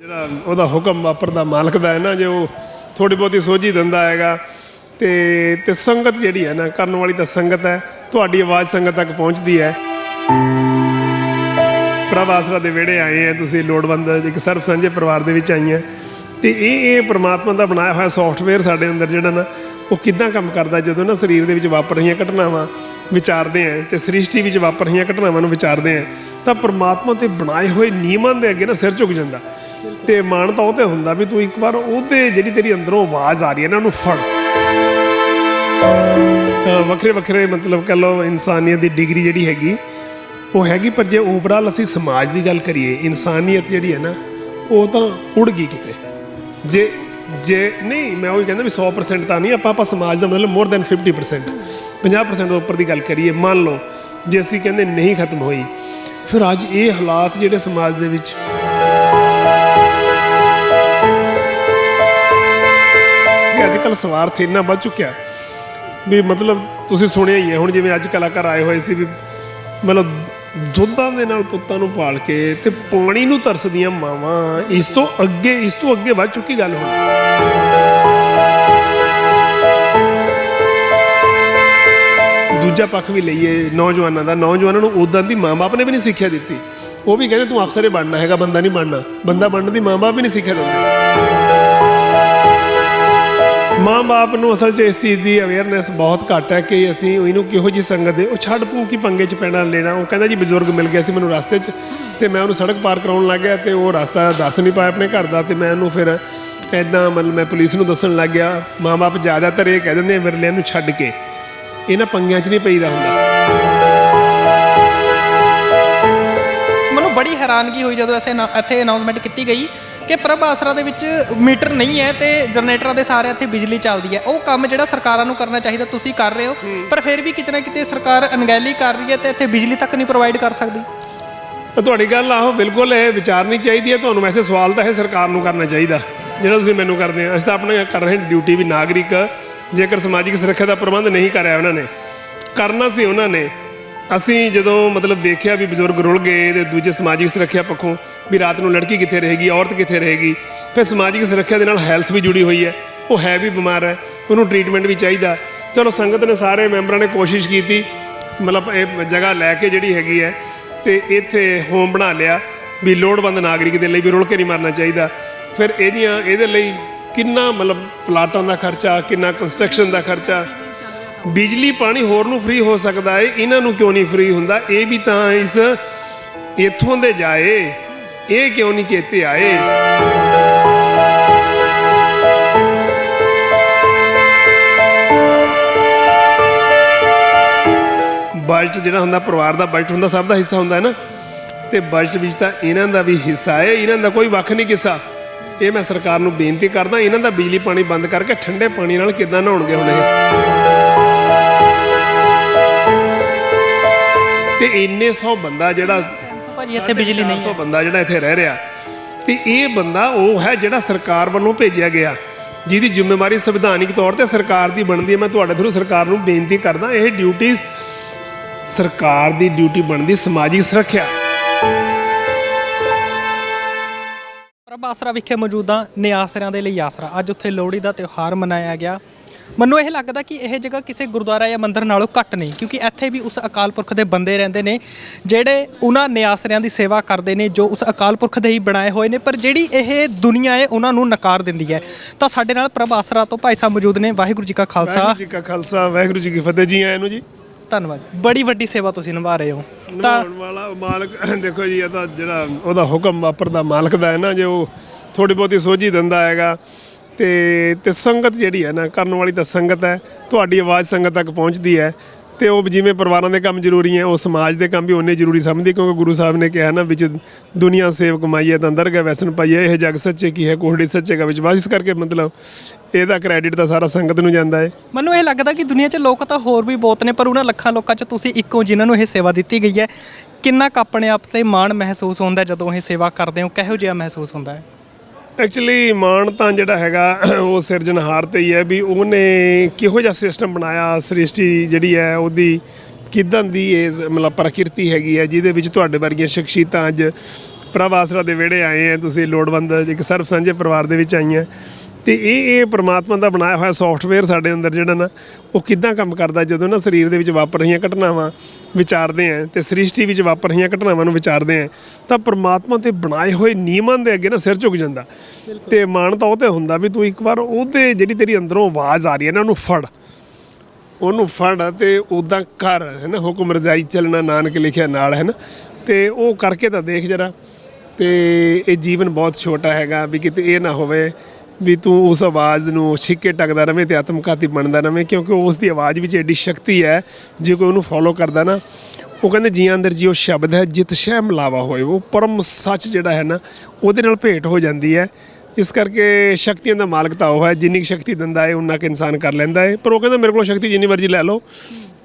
ਜਿਹੜਾ ਉਹਦਾ ਹੁਕਮ ਵਾਪਰਦਾ ਮਾਲਕ ਦਾ ਹੈ ਨਾ, ਜੇ ਉਹ ਥੋੜੀ ਬਹੁਤੀ ਸੋਝੀ ਦਿੰਦਾ ਹੈਗਾ, ਤੇ ਤੇ ਸੰਗਤ ਜਿਹੜੀ ਹੈ ਨਾ, ਕਰਨ ਵਾਲੀ ਤਾਂ ਸੰਗਤ ਹੈ, ਤੁਹਾਡੀ ਆਵਾਜ਼ ਸੰਗਤ ਤੱਕ ਪਹੁੰਚਦੀ ਹੈ। ਪ੍ਰਭ ਦੇ ਵਿਹੜੇ ਆਏ ਆ, ਤੁਸੀਂ ਲੋੜਵੰਦ ਇੱਕ ਸਰਬ ਸਾਂਝੇ ਪਰਿਵਾਰ ਦੇ ਵਿੱਚ ਆਈਆਂ। ਤੇ ਇਹ ਇਹ ਪ੍ਰਮਾਤਮਾ ਦਾ ਬਣਾਇਆ ਹੋਇਆ ਸੌਫਟਵੇਅਰ ਸਾਡੇ ਅੰਦਰ ਜਿਹੜਾ ਨਾ, ਉਹ ਕਿੱਦਾਂ ਕੰਮ ਕਰਦਾ, ਜਦੋਂ ਨਾ ਸਰੀਰ ਦੇ ਵਿੱਚ ਵਾਪਰ ਰਹੀਆਂ ਘਟਨਾਵਾਂ ਵਿਚਾਰਦੇ ਆ, ਤੇ ਸ੍ਰਿਸ਼ਟੀ ਵਿੱਚ ਵਾਪਰ ਰਹੀਆਂ ਘਟਨਾਵਾਂ ਨੂੰ ਵਿਚਾਰਦੇ ਆ, ਤਾਂ ਪ੍ਰਮਾਤਮਾ ਤੇ ਬਣਾਏ ਹੋਏ ਨਿਯਮਾਂ ਦੇ ਅੱਗੇ ਨਾ ਸਿਰ ਝੁਕ ਜਾਂਦਾ। ਤੇ ਮਾਣ ਤਾਂ ਉਹ ਤੇ ਹੁੰਦਾ ਵੀ ਤੂੰ ਇੱਕ ਵਾਰ ਉਹਦੇ ਜਿਹੜੀ ਤੇਰੀ ਅੰਦਰੋਂ ਆਵਾਜ਼ ਆ ਰਹੀ ਹੈ ਨਾ, ਉਹਨੂੰ ਫੜ। ਵੱਖਰੇ ਵੱਖਰੇ ਮਤਲਬ ਕਹ ਲਓ ਇਨਸਾਨੀਅਤ ਦੀ ਡਿਗਰੀ ਜਿਹੜੀ ਹੈਗੀ, ਉਹ ਹੈਗੀ, ਪਰ ਜੇ ਓਵਰਆਲ ਅਸੀਂ ਸਮਾਜ ਦੀ ਗੱਲ ਕਰੀਏ, ਇਨਸਾਨੀਅਤ ਜਿਹੜੀ ਹੈ ਨਾ, ਉਹ ਤਾਂ ਉੜ ਗਈ ਕਿਤੇ। ਜੇ ਜੇ ਨਹੀਂ, ਮੈਂ ਉਹ ਕਹਿੰਦਾ ਵੀ 100% ਤਾਂ ਨਹੀਂ, ਆਪਾਂ ਆਪਾਂ ਸਮਾਜ ਦਾ ਮਤਲਬ ਮੋਰ ਦੈਨ 50% 50% ਤੋਂ ਉੱਪਰ ਦੀ ਗੱਲ ਕਰੀਏ, ਮੰਨ ਲਓ, ਜੇ ਅਸੀਂ ਕਹਿੰਦੇ ਨਹੀਂ ਖਤਮ ਹੋਈ, ਫਿਰ ਅੱਜ ਇਹ ਹਾਲਾਤ ਜਿਹੜੇ ਸਮਾਜ ਦੇ ਵਿੱਚ ਅੱਜ ਕੱਲ ਸਵਾਰਥ ਇੰਨਾ ਵੱਧ ਚੁੱਕਿਆ ਵੀ ਮਤਲਬ ਤੁਸੀਂ ਸੁਣਿਆ ਹੀ ਹੈ, ਹੁਣ ਜਿਵੇਂ ਅੱਜ ਕਲਾਕਾਰ ਆਏ ਹੋਏ ਸੀ ਵੀ ਮਤਲਬ ਦੁੱਧਾਂ ਦੇ ਨਾਲ ਪੁੱਤਾਂ ਨੂੰ ਪਾਲ ਕੇ ਤੇ ਪਾਣੀ ਨੂੰ ਤਰਸਦੀਆਂ ਮਾਵਾਂ, ਇਸ ਤੋਂ ਅੱਗੇ, ਇਸ ਤੋਂ ਅੱਗੇ ਵੱਧ ਚੁੱਕੀ ਗੱਲ ਹੁਣ। ਦੂਜਾ ਪੱਖ ਵੀ ਲਈਏ, ਨੌਜਵਾਨਾਂ ਦਾ, ਨੌਜਵਾਨਾਂ ਨੂੰ ਉਦਾਂ ਦੀ ਮਾਂ-ਬਾਪ ਨੇ ਵੀ ਨਹੀਂ ਸਿੱਖਿਆ ਦਿੱਤੀ। ਉਹ ਵੀ ਕਹਿੰਦੇ ਤੂੰ ਅਫਸਰ ਹੀ ਬਣਨਾ ਹੈਗਾ, ਬੰਦਾ ਨਹੀਂ ਬਣਨਾ। ਬੰਦਾ ਬਣਨ ਦੀ ਮਾਂ-ਬਾਪ ਵੀ ਨਹੀਂ ਸਿੱਖਿਆ ਦਿੰਦੇ। ਮਾਂ-ਬਾਪ ਨੂੰ ਅਸਲ 'ਚ ਇਸ ਚੀਜ਼ ਦੀ ਅਵੇਅਰਨੈਸ ਬਹੁਤ ਘੱਟ ਹੈ ਕਿ ਅਸੀਂ ਇਹਨੂੰ ਕਿਹੋ ਜੀ ਸੰਗਤ ਦੇ ਉਹ ਛੱਡ ਤੂੰ ਕੀ ਪੰਗੇ 'ਚ ਪੈਣਾ ਲੈਣਾ? ਉਹ ਕਹਿੰਦਾ ਜੀ ਬਜ਼ੁਰਗ ਮਿਲ ਗਿਆ ਸੀ ਮੈਨੂੰ ਰਸਤੇ 'ਚ ਤੇ ਮੈਂ ਉਹਨੂੰ ਸੜਕ ਪਾਰ ਕਰਾਉਣ ਲੱਗ ਗਿਆ ਤੇ ਉਹ ਰਸਤਾ ਦੱਸ ਨਹੀਂ ਪਾਇਆ ਆਪਣੇ ਘਰ ਦਾ ਤੇ ਮੈਂ ਉਹਨੂੰ ਫਿਰ ਐਦਾਂ ਮਤਲਬ ਮੈਂ ਪੁਲਿਸ ਨੂੰ ਦੱਸਣ ਲੱਗ ਗਿਆ। ਮਾਂ-ਬਾਪ ਜ਼ਿਆਦਾਤਰ ਇਹ ਕਹਿ ਦਿੰਦੇ ਮੇਰੇ ਲਈ ਇਹਨੂੰ ਛੱਡ ਕੇ। ਇਹਨਾਂ ਪੰਗਿਆਂ 'ਚ ਨਹੀਂ ਪਈਦਾ ਹੁੰਦਾ। ਮੈਨੂੰ ਬੜੀ ਹੈਰਾਨਗੀ ਹੋਈ ਜਦੋਂ ਐਸੇ ਇੱਥੇ ਅਨਾਉਂਸਮੈਂਟ ਕੀਤੀ ਗਈ ਕਿ ਪ੍ਰਭ ਆਸਰਾ ਦੇ ਵਿੱਚ ਮੀਟਰ ਨਹੀਂ ਹੈ ਤੇ ਜਨਰੇਟਰਾਂ ਦੇ ਸਾਰੇ ਇੱਥੇ ਬਿਜਲੀ ਚੱਲਦੀ ਹੈ। ਉਹ ਕੰਮ ਜਿਹੜਾ ਸਰਕਾਰਾਂ ਨੂੰ ਕਰਨਾ ਚਾਹੀਦਾ ਤੁਸੀਂ ਕਰ ਰਹੇ ਹੋ ਪਰ ਫਿਰ ਵੀ ਕਿਤੇ ਨਾ ਕਿਤੇ ਸਰਕਾਰ ਅਣਗਹਿਲੀ ਕਰ ਰਹੀ ਹੈ ਤੇ ਇੱਥੇ ਬਿਜਲੀ ਤੱਕ ਨਹੀਂ ਪ੍ਰੋਵਾਈਡ ਕਰ ਸਕਦੀ। ਤਾਂ ਤੁਹਾਡੀ ਗੱਲ ਆਹੋ ਬਿਲਕੁਲ ਇਹ ਵਿਚਾਰਨੀ ਚਾਹੀਦੀ ਹੈ। ਤੁਹਾਨੂੰ ਵੈਸੇ ਸਵਾਲ ਤਾਂ ਇਹ ਸਰਕਾਰ ਨੂੰ ਕਰਨਾ ਚਾਹੀਦਾ ਜਿਹੜਾ ਤੁਸੀਂ ਮੈਨੂੰ ਕਰਦੇ ਆ ਅਸੀਂ ਤਾਂ ਆਪਣੇ ਕਰ ਰਹੇ ਡਿਊਟੀ ਵੀ ਨਾਗਰਿਕ। ਜੇਕਰ ਸਮਾਜਿਕ ਸੁਰੱਖਿਆ ਦਾ ਪ੍ਰਬੰਧ ਨਹੀਂ ਕਰਿਆ ਉਹਨਾਂ ਨੇ ਕਰਨਾ ਸੀ ਉਹਨਾਂ ਨੇ। ਅਸੀਂ ਜਦੋਂ ਮਤਲਬ ਦੇਖਿਆ ਵੀ ਬਜ਼ੁਰਗ ਰੁਲ ਗਏ ਤੇ ਦੂਜੇ ਸਮਾਜਿਕ ਸੁਰੱਖਿਆ ਪੱਖੋਂ ਵੀ ਰਾਤ ਨੂੰ ਲੜਕੀ ਕਿੱਥੇ ਰਹੇਗੀ, ਔਰਤ ਕਿੱਥੇ ਰਹੇਗੀ, ਫਿਰ ਸਮਾਜਿਕ ਸੁਰੱਖਿਆ ਦੇ ਨਾਲ ਹੈਲਥ ਵੀ ਜੁੜੀ ਹੋਈ ਹੈ। ਉਹ ਹੈ ਵੀ ਬਿਮਾਰ ਹੈ, ਉਹਨੂੰ ਟ੍ਰੀਟਮੈਂਟ ਵੀ ਚਾਹੀਦਾ। ਚਲੋ ਸੰਗਤ ਨੇ ਸਾਰੇ ਮੈਂਬਰਾਂ ਨੇ ਕੋਸ਼ਿਸ਼ ਕੀਤੀ, ਮਤਲਬ ਇਹ ਜਗ੍ਹਾ ਲੈ ਕੇ ਜਿਹੜੀ ਹੈਗੀ ਹੈ ਤੇ ਇੱਥੇ ਹੋਮ ਬਣਾ ਲਿਆ ਵੀ ਲੋੜਵੰਦ ਨਾਗਰਿਕ ਦੇ ਲਈ ਵੀ ਰੁਲ ਕੇ ਨਹੀਂ ਮਰਨਾ ਚਾਹੀਦਾ। ਫਿਰ ਇਹਦੀਆਂ, ਇਹਦੇ ਲਈ ਕਿੰਨਾ ਮਤਲਬ ਪਲਾਟਾਂ ਦਾ ਖਰਚਾ, ਕਿੰਨਾ ਕੰਸਟਰਕਸ਼ਨ ਦਾ ਖਰਚਾ ਬਿਜਲੀ ਪਾਣੀ ਹੋਰ ਨੂੰ ਫ੍ਰੀ ਹੋ ਸਕਦਾ ਹੈ ਇਹਨਾਂ ਨੂੰ ਕਿਉਂ ਨਹੀਂ ਫ੍ਰੀ ਹੁੰਦਾ? ਇਹ ਵੀ ਤਾਂ ਇਸ ਇੱਥੋਂ ਦੇ ਜਾਏ, ਇਹ ਕਿਉਂ ਨਹੀਂ ਚੇਤੇ ਆਏ? ਬਜਟ ਜਿਹੜਾ ਹੁੰਦਾ, ਪਰਿਵਾਰ ਦਾ ਬਜਟ ਹੁੰਦਾ, ਸਭ ਦਾ ਹਿੱਸਾ ਹੁੰਦਾ ਹੈ ਨਾ। ਤੇ ਬਜਟ ਵਿੱਚ ਤਾਂ ਇਹਨਾਂ ਦਾ ਵੀ ਹਿੱਸਾ ਹੈ ਇਹਨਾਂ ਦਾ ਕੋਈ ਵੱਖ ਨਹੀਂ ਕਿੱਸਾ। ਇਹ ਮੈਂ ਸਰਕਾਰ ਨੂੰ ਬੇਨਤੀ ਕਰਦਾ, ਇਹਨਾਂ ਦਾ ਬਿਜਲੀ ਪਾਣੀ ਬੰਦ ਕਰਕੇ ਠੰਡੇ ਪਾਣੀ ਨਾਲ ਕਿੱਦਾਂ ਨਹਾਉਣਗੇ ਹੁਣ ਇਹ? ਤੇ ਇੰਨੇ ਸੌ ਬੰਦਾ ਜਿਹੜਾ ਭਾਜੀ ਇੱਥੇ ਬਿਜਲੀ ਨਹੀਂ 400 ਬੰਦਾ ਜਿਹੜਾ ਇੱਥੇ ਰਹਿ ਰਿਹਾ। ਤੇ ਇਹ ਬੰਦਾ ਉਹ ਹੈ ਜਿਹੜਾ ਸਰਕਾਰ ਵੱਲੋਂ ਭੇਜਿਆ ਗਿਆ। ਜਿਹਦੀ ਜ਼ਿੰਮੇਵਾਰੀ ਸੰਵਿਧਾਨਿਕ ਤੌਰ ਤੇ ਸਰਕਾਰ ਦੀ ਬਣਦੀ ਹੈ। ਮੈਂ ਤੁਹਾਡੇ ਥਰੂ ਸਰਕਾਰ ਨੂੰ ਬੇਨਤੀ ਕਰਦਾ ਇਹ ਡਿਊਟੀ ਸਰਕਾਰ ਦੀ ਡਿਊਟੀ ਬਣਦੀ ਸਮਾਜਿਕ ਸੁਰੱਖਿਆ। ਪ੍ਰਭ ਆਸਰਾ ਵਿਖੇ ਮੌਜੂਦਾ ਨਿਆਸਰਿਆਂ ਦੇ ਲਈ ਆਸਰਾ। ਅੱਜ ਉੱਥੇ ਲੋਹੜੀ ਦਾ ਤਿਉਹਾਰ ਮਨਾਇਆ ਗਿਆ। ਮੈਨੂੰ ਇਹ ਲੱਗਦਾ ਕਿ ਇਹ ਜਗ੍ਹਾ ਕਿਸੇ ਗੁਰਦੁਆਰਾ ਜਾਂ ਮੰਦਿਰ ਨਾਲੋਂ ਘੱਟ ਨਹੀਂ ਕਿਉਂਕਿ ਇੱਥੇ ਵੀ ਉਸ ਅਕਾਲ ਪੁਰਖ ਦੇ ਬੰਦੇ ਰਹਿੰਦੇ ਨੇ ਜਿਹੜੇ ਉਹਨਾਂ ਨਿਆਸਰਿਆਂ ਦੀ ਸੇਵਾ ਕਰਦੇ ਨੇ ਜੋ ਉਸ ਅਕਾਲ ਪੁਰਖ ਦੇ ਹੀ ਬਣਾਏ ਹੋਏ ਨੇ ਪਰ ਜਿਹੜੀ ਇਹ ਦੁਨੀਆ ਹੈ ਉਹਨਾਂ ਨੂੰ ਨਕਾਰ ਦਿੰਦੀ ਹੈ। ਤਾਂ ਸਾਡੇ ਨਾਲ ਪ੍ਰਭ ਆਸਰਾ ਤੋਂ ਭਾਈ ਸਾਹਿਬ ਮੌਜੂਦ ਨੇ ਵਾਹਿਗੁਰੂ ਜੀ ਕਾ ਖਾਲਸਾ। ਵਾਹਿਗੁਰੂ ਜੀ ਕਾ ਖਾਲਸਾ ਵਾਹਿਗੁਰੂ ਜੀ ਕੀ ਫਤਿਹ। ਜੀ ਆਇਆਂ ਨੂੰ ਜੀ। ਧੰਨਵਾਦ। ਬੜੀ ਵੱਡੀ ਸੇਵਾ ਤੁਸੀਂ ਨਿਭਾ ਰਹੇ ਹੋ। ਤਾਂ ਨਿਭਾਉਣ ਵਾਲਾ ਮਾਲਕ ਦੇਖੋ ਜੀ ਇਹ ਤਾਂ ਜਿਹੜਾ ਉਹਦਾ ਹੁਕਮ ਵਾਪਰਦਾ ਮਾਲਕ ਦਾ ਹੈ ਨਾ ਜੇ ਉਹ ਥੋੜੀ ਬਹੁਤੀ ਸੋਝੀ ਦਿੰਦਾ ਹੈਗਾ ਤੇ ਤੇ ਸੰਗਤ ਜਿਹੜੀ ਹੈ ਨਾ, ਕਰਨ ਵਾਲੀ ਤਾਂ ਸੰਗਤ ਹੈ, ਤੁਹਾਡੀ ਆਵਾਜ਼ ਸੰਗਤ ਤੱਕ ਪਹੁੰਚਦੀ ਹੈ ਤੇ ਉਹ ਜਿਵੇਂ ਪਰਿਵਾਰਾਂ ਦੇ ਕੰਮ ਜ਼ਰੂਰੀ ਹੈ, ਉਹ ਸਮਾਜ ਦੇ ਕੰਮ ਵੀ ਉਨੇ ਜ਼ਰੂਰੀ ਸਮਝਦੀ, ਕਿਉਂਕਿ ਗੁਰੂ ਸਾਹਿਬ ਨੇ ਕਿਹਾ ਨਾ ਵਿੱਚ ਦੁਨੀਆ ਸੇਵ ਕਮਾਈਏ ਤਾਂ ਅੰਦਰ ਗਏ, ਵੈਸਨ ਪਾਈਏ ਇਹ ਜਗ ਸੱਚੇ ਕੀ ਹੈ, ਕੋਹੜੀ ਸੱਚੇ ਕਾ ਵਿੱਚ। ਇਸ ਕਰਕੇ ਮਤਲਬ ਇਹਦਾ ਕ੍ਰੈਡਿਟ ਤਾਂ ਸਾਰਾ ਸੰਗਤ ਨੂੰ ਜਾਂਦਾ ਹੈ। ਮੈਨੂੰ ਇਹ ਲੱਗਦਾ ਕਿ ਦੁਨੀਆ 'ਚ ਲੋਕ ਤਾਂ ਹੋਰ ਵੀ ਬਹੁਤ ਨੇ, ਪਰ ਉਹਨਾਂ ਲੱਖਾਂ ਲੋਕਾਂ 'ਚ ਤੁਸੀਂ ਇੱਕੋ ਜਿਨ੍ਹਾਂ ਨੂੰ ਇਹ ਸੇਵਾ ਦਿੱਤੀ ਗਈ ਹੈ। ਕਿੰਨਾ ਕੁ ਆਪਣੇ ਆਪ ਤੇ ਮਾਣ ਮਹਿਸੂਸ ਹੁੰਦਾ ਜਦੋਂ ਇਹ ਸੇਵਾ ਕਰਦੇ ਹੋ? ਕਿਹੋ ਜਿਹਾ ਮਹਿਸੂਸ ਹੁੰਦਾ ਹੈ? ਐਕਚੁਅਲੀ ਮਾਣ ਤਾਂ ਜਿਹੜਾ ਹੈਗਾ, ਉਹ ਸਿਰਜਣਹਾਰ ਤੇ ਹੀ ਹੈ ਵੀ ਉਹਨੇ ਕਿਹੋ ਜਿਹਾ ਸਿਸਟਮ ਬਣਾਇਆ, ਸ੍ਰਿਸ਼ਟੀ ਜਿਹੜੀ ਹੈ, ਉਹਦੀ ਕਿਦਾਂ ਦੀ ਇਹ ਮਤਲਬ ਪ੍ਰਕਿਰਤੀ ਹੈਗੀ ਹੈ, ਜਿਹਦੇ ਵਿੱਚ ਤੁਹਾਡੇ ਵਰਗੀਆਂ ਸ਼ਖਸੀਅਤਾਂ ਅੱਜ ਪ੍ਰਭ ਆਸਰਾ ਦੇ ਵਿਹੜੇ ਆਏ ਆ ਤੁਸੀਂ ਲੋੜਵੰਦ ਇੱਕ ਸਰਬ ਸਾਂਝੇ ਪਰਿਵਾਰ ਦੇ ਵਿੱਚ ਆਈਆਂ। ਤੇ ਇਹ ਇਹ ਪ੍ਰਮਾਤਮਾ ਦਾ ਬਣਾਇਆ ਹੋਇਆ ਸੌਫਟਵੇਅਰ ਸਾਡੇ ਅੰਦਰ ਜਿਹੜਾ ਨਾ ਉਹ ਕਿੱਦਾਂ ਕੰਮ ਕਰਦਾ ਜਦੋਂ ਨਾ ਸਰੀਰ ਦੇ ਵਿੱਚ ਵਾਪਰ ਰਹੀਆਂ ਘਟਨਾਵਾਂ ਵਿਚਾਰਦੇ ਆ ਤੇ ਸ੍ਰਿਸ਼ਟੀ ਵਿੱਚ ਵਾਪਰ ਰਹੀਆਂ ਘਟਨਾਵਾਂ ਨੂੰ ਵਿਚਾਰਦੇ ਆ ਤਾਂ ਪ੍ਰਮਾਤਮਾ ਤੇ ਬਣਾਏ ਹੋਏ ਨਿਯਮਾਂ ਦੇ ਅੱਗੇ ਨਾ ਸਿਰ ਝੁਕ ਜਾਂਦਾ। ਤੇ ਮਾਣ ਤਾਂ ਉਹ ਤੇ ਹੁੰਦਾ ਵੀ ਤੂੰ ਇੱਕ ਵਾਰ ਉਹਦੇ ਜਿਹੜੀ ਤੇਰੀ ਅੰਦਰੋਂ ਆਵਾਜ਼ ਆ ਰਹੀ ਹੈ ਨਾ ਉਹਨੂੰ ਫੜ। ਉਹਨੂੰ ਫੜ ਤੇ ਉਦਾਂ ਕਰ ਹੈ ਨਾ ਹੁਕਮ ਰਜ਼ਾਈ ਚੱਲਣਾ ਨਾਨਕ ਲਿਖਿਆ ਨਾਲ ਹੈ ਨਾ। ਤੇ ਉਹ ਕਰਕੇ ਤਾਂ ਦੇਖ ਜਰਾ। ਤੇ ਇਹ ਜੀਵਨ ਬਹੁਤ ਛੋਟਾ ਹੈਗਾ ਵੀ ਕਿਤੇ ਇਹ ਨਾ ਹੋਵੇ ਵੀ ਤੂੰ ਉਸ ਆਵਾਜ਼ ਨੂੰ ਛਿੱਕੇ ਟੱਕਦਾ ਰਵੇਂ ਤੇ ਆਤਮਘਾਤੀ ਬਣਦਾ ਰਵੇਂ, ਕਿਉਂਕਿ ਉਸ ਦੀ ਆਵਾਜ਼ ਵਿੱਚ ਐਡੀ ਸ਼ਕਤੀ ਹੈ, ਜੇ ਕੋਈ ਉਹਨੂੰ ਫੋਲੋ ਕਰਦਾ ਨਾ, ਉਹ ਕਹਿੰਦੇ ਜੀਆਂ ਅੰਦਰ ਜੀ ਉਹ ਸ਼ਬਦ ਹੈ, ਜਿਤ ਸ਼ੈ ਮਿਲਾਵਾ ਹੋਏ, ਉਹ ਪਰਮ ਸੱਚ ਜਿਹੜਾ ਹੈ ਨਾ, ਉਹਦੇ ਨਾਲ ਭੇਟ ਹੋ ਜਾਂਦੀ ਹੈ। ਇਸ ਕਰਕੇ ਸ਼ਕਤੀਆਂ ਦਾ ਮਾਲਕ ਤਾਂ ਉਹ ਹੈ, ਜਿੰਨੀ ਕੁ ਸ਼ਕਤੀ ਦਿੰਦਾ ਹੈ ਉਨਾ ਕੁ ਇਨਸਾਨ ਕਰ ਲੈਂਦਾ ਹੈ। ਪਰ ਉਹ ਕਹਿੰਦਾ ਮੇਰੇ ਕੋਲ ਸ਼ਕਤੀ ਜਿੰਨੀ ਮਰਜ਼ੀ ਲੈ ਲਓ।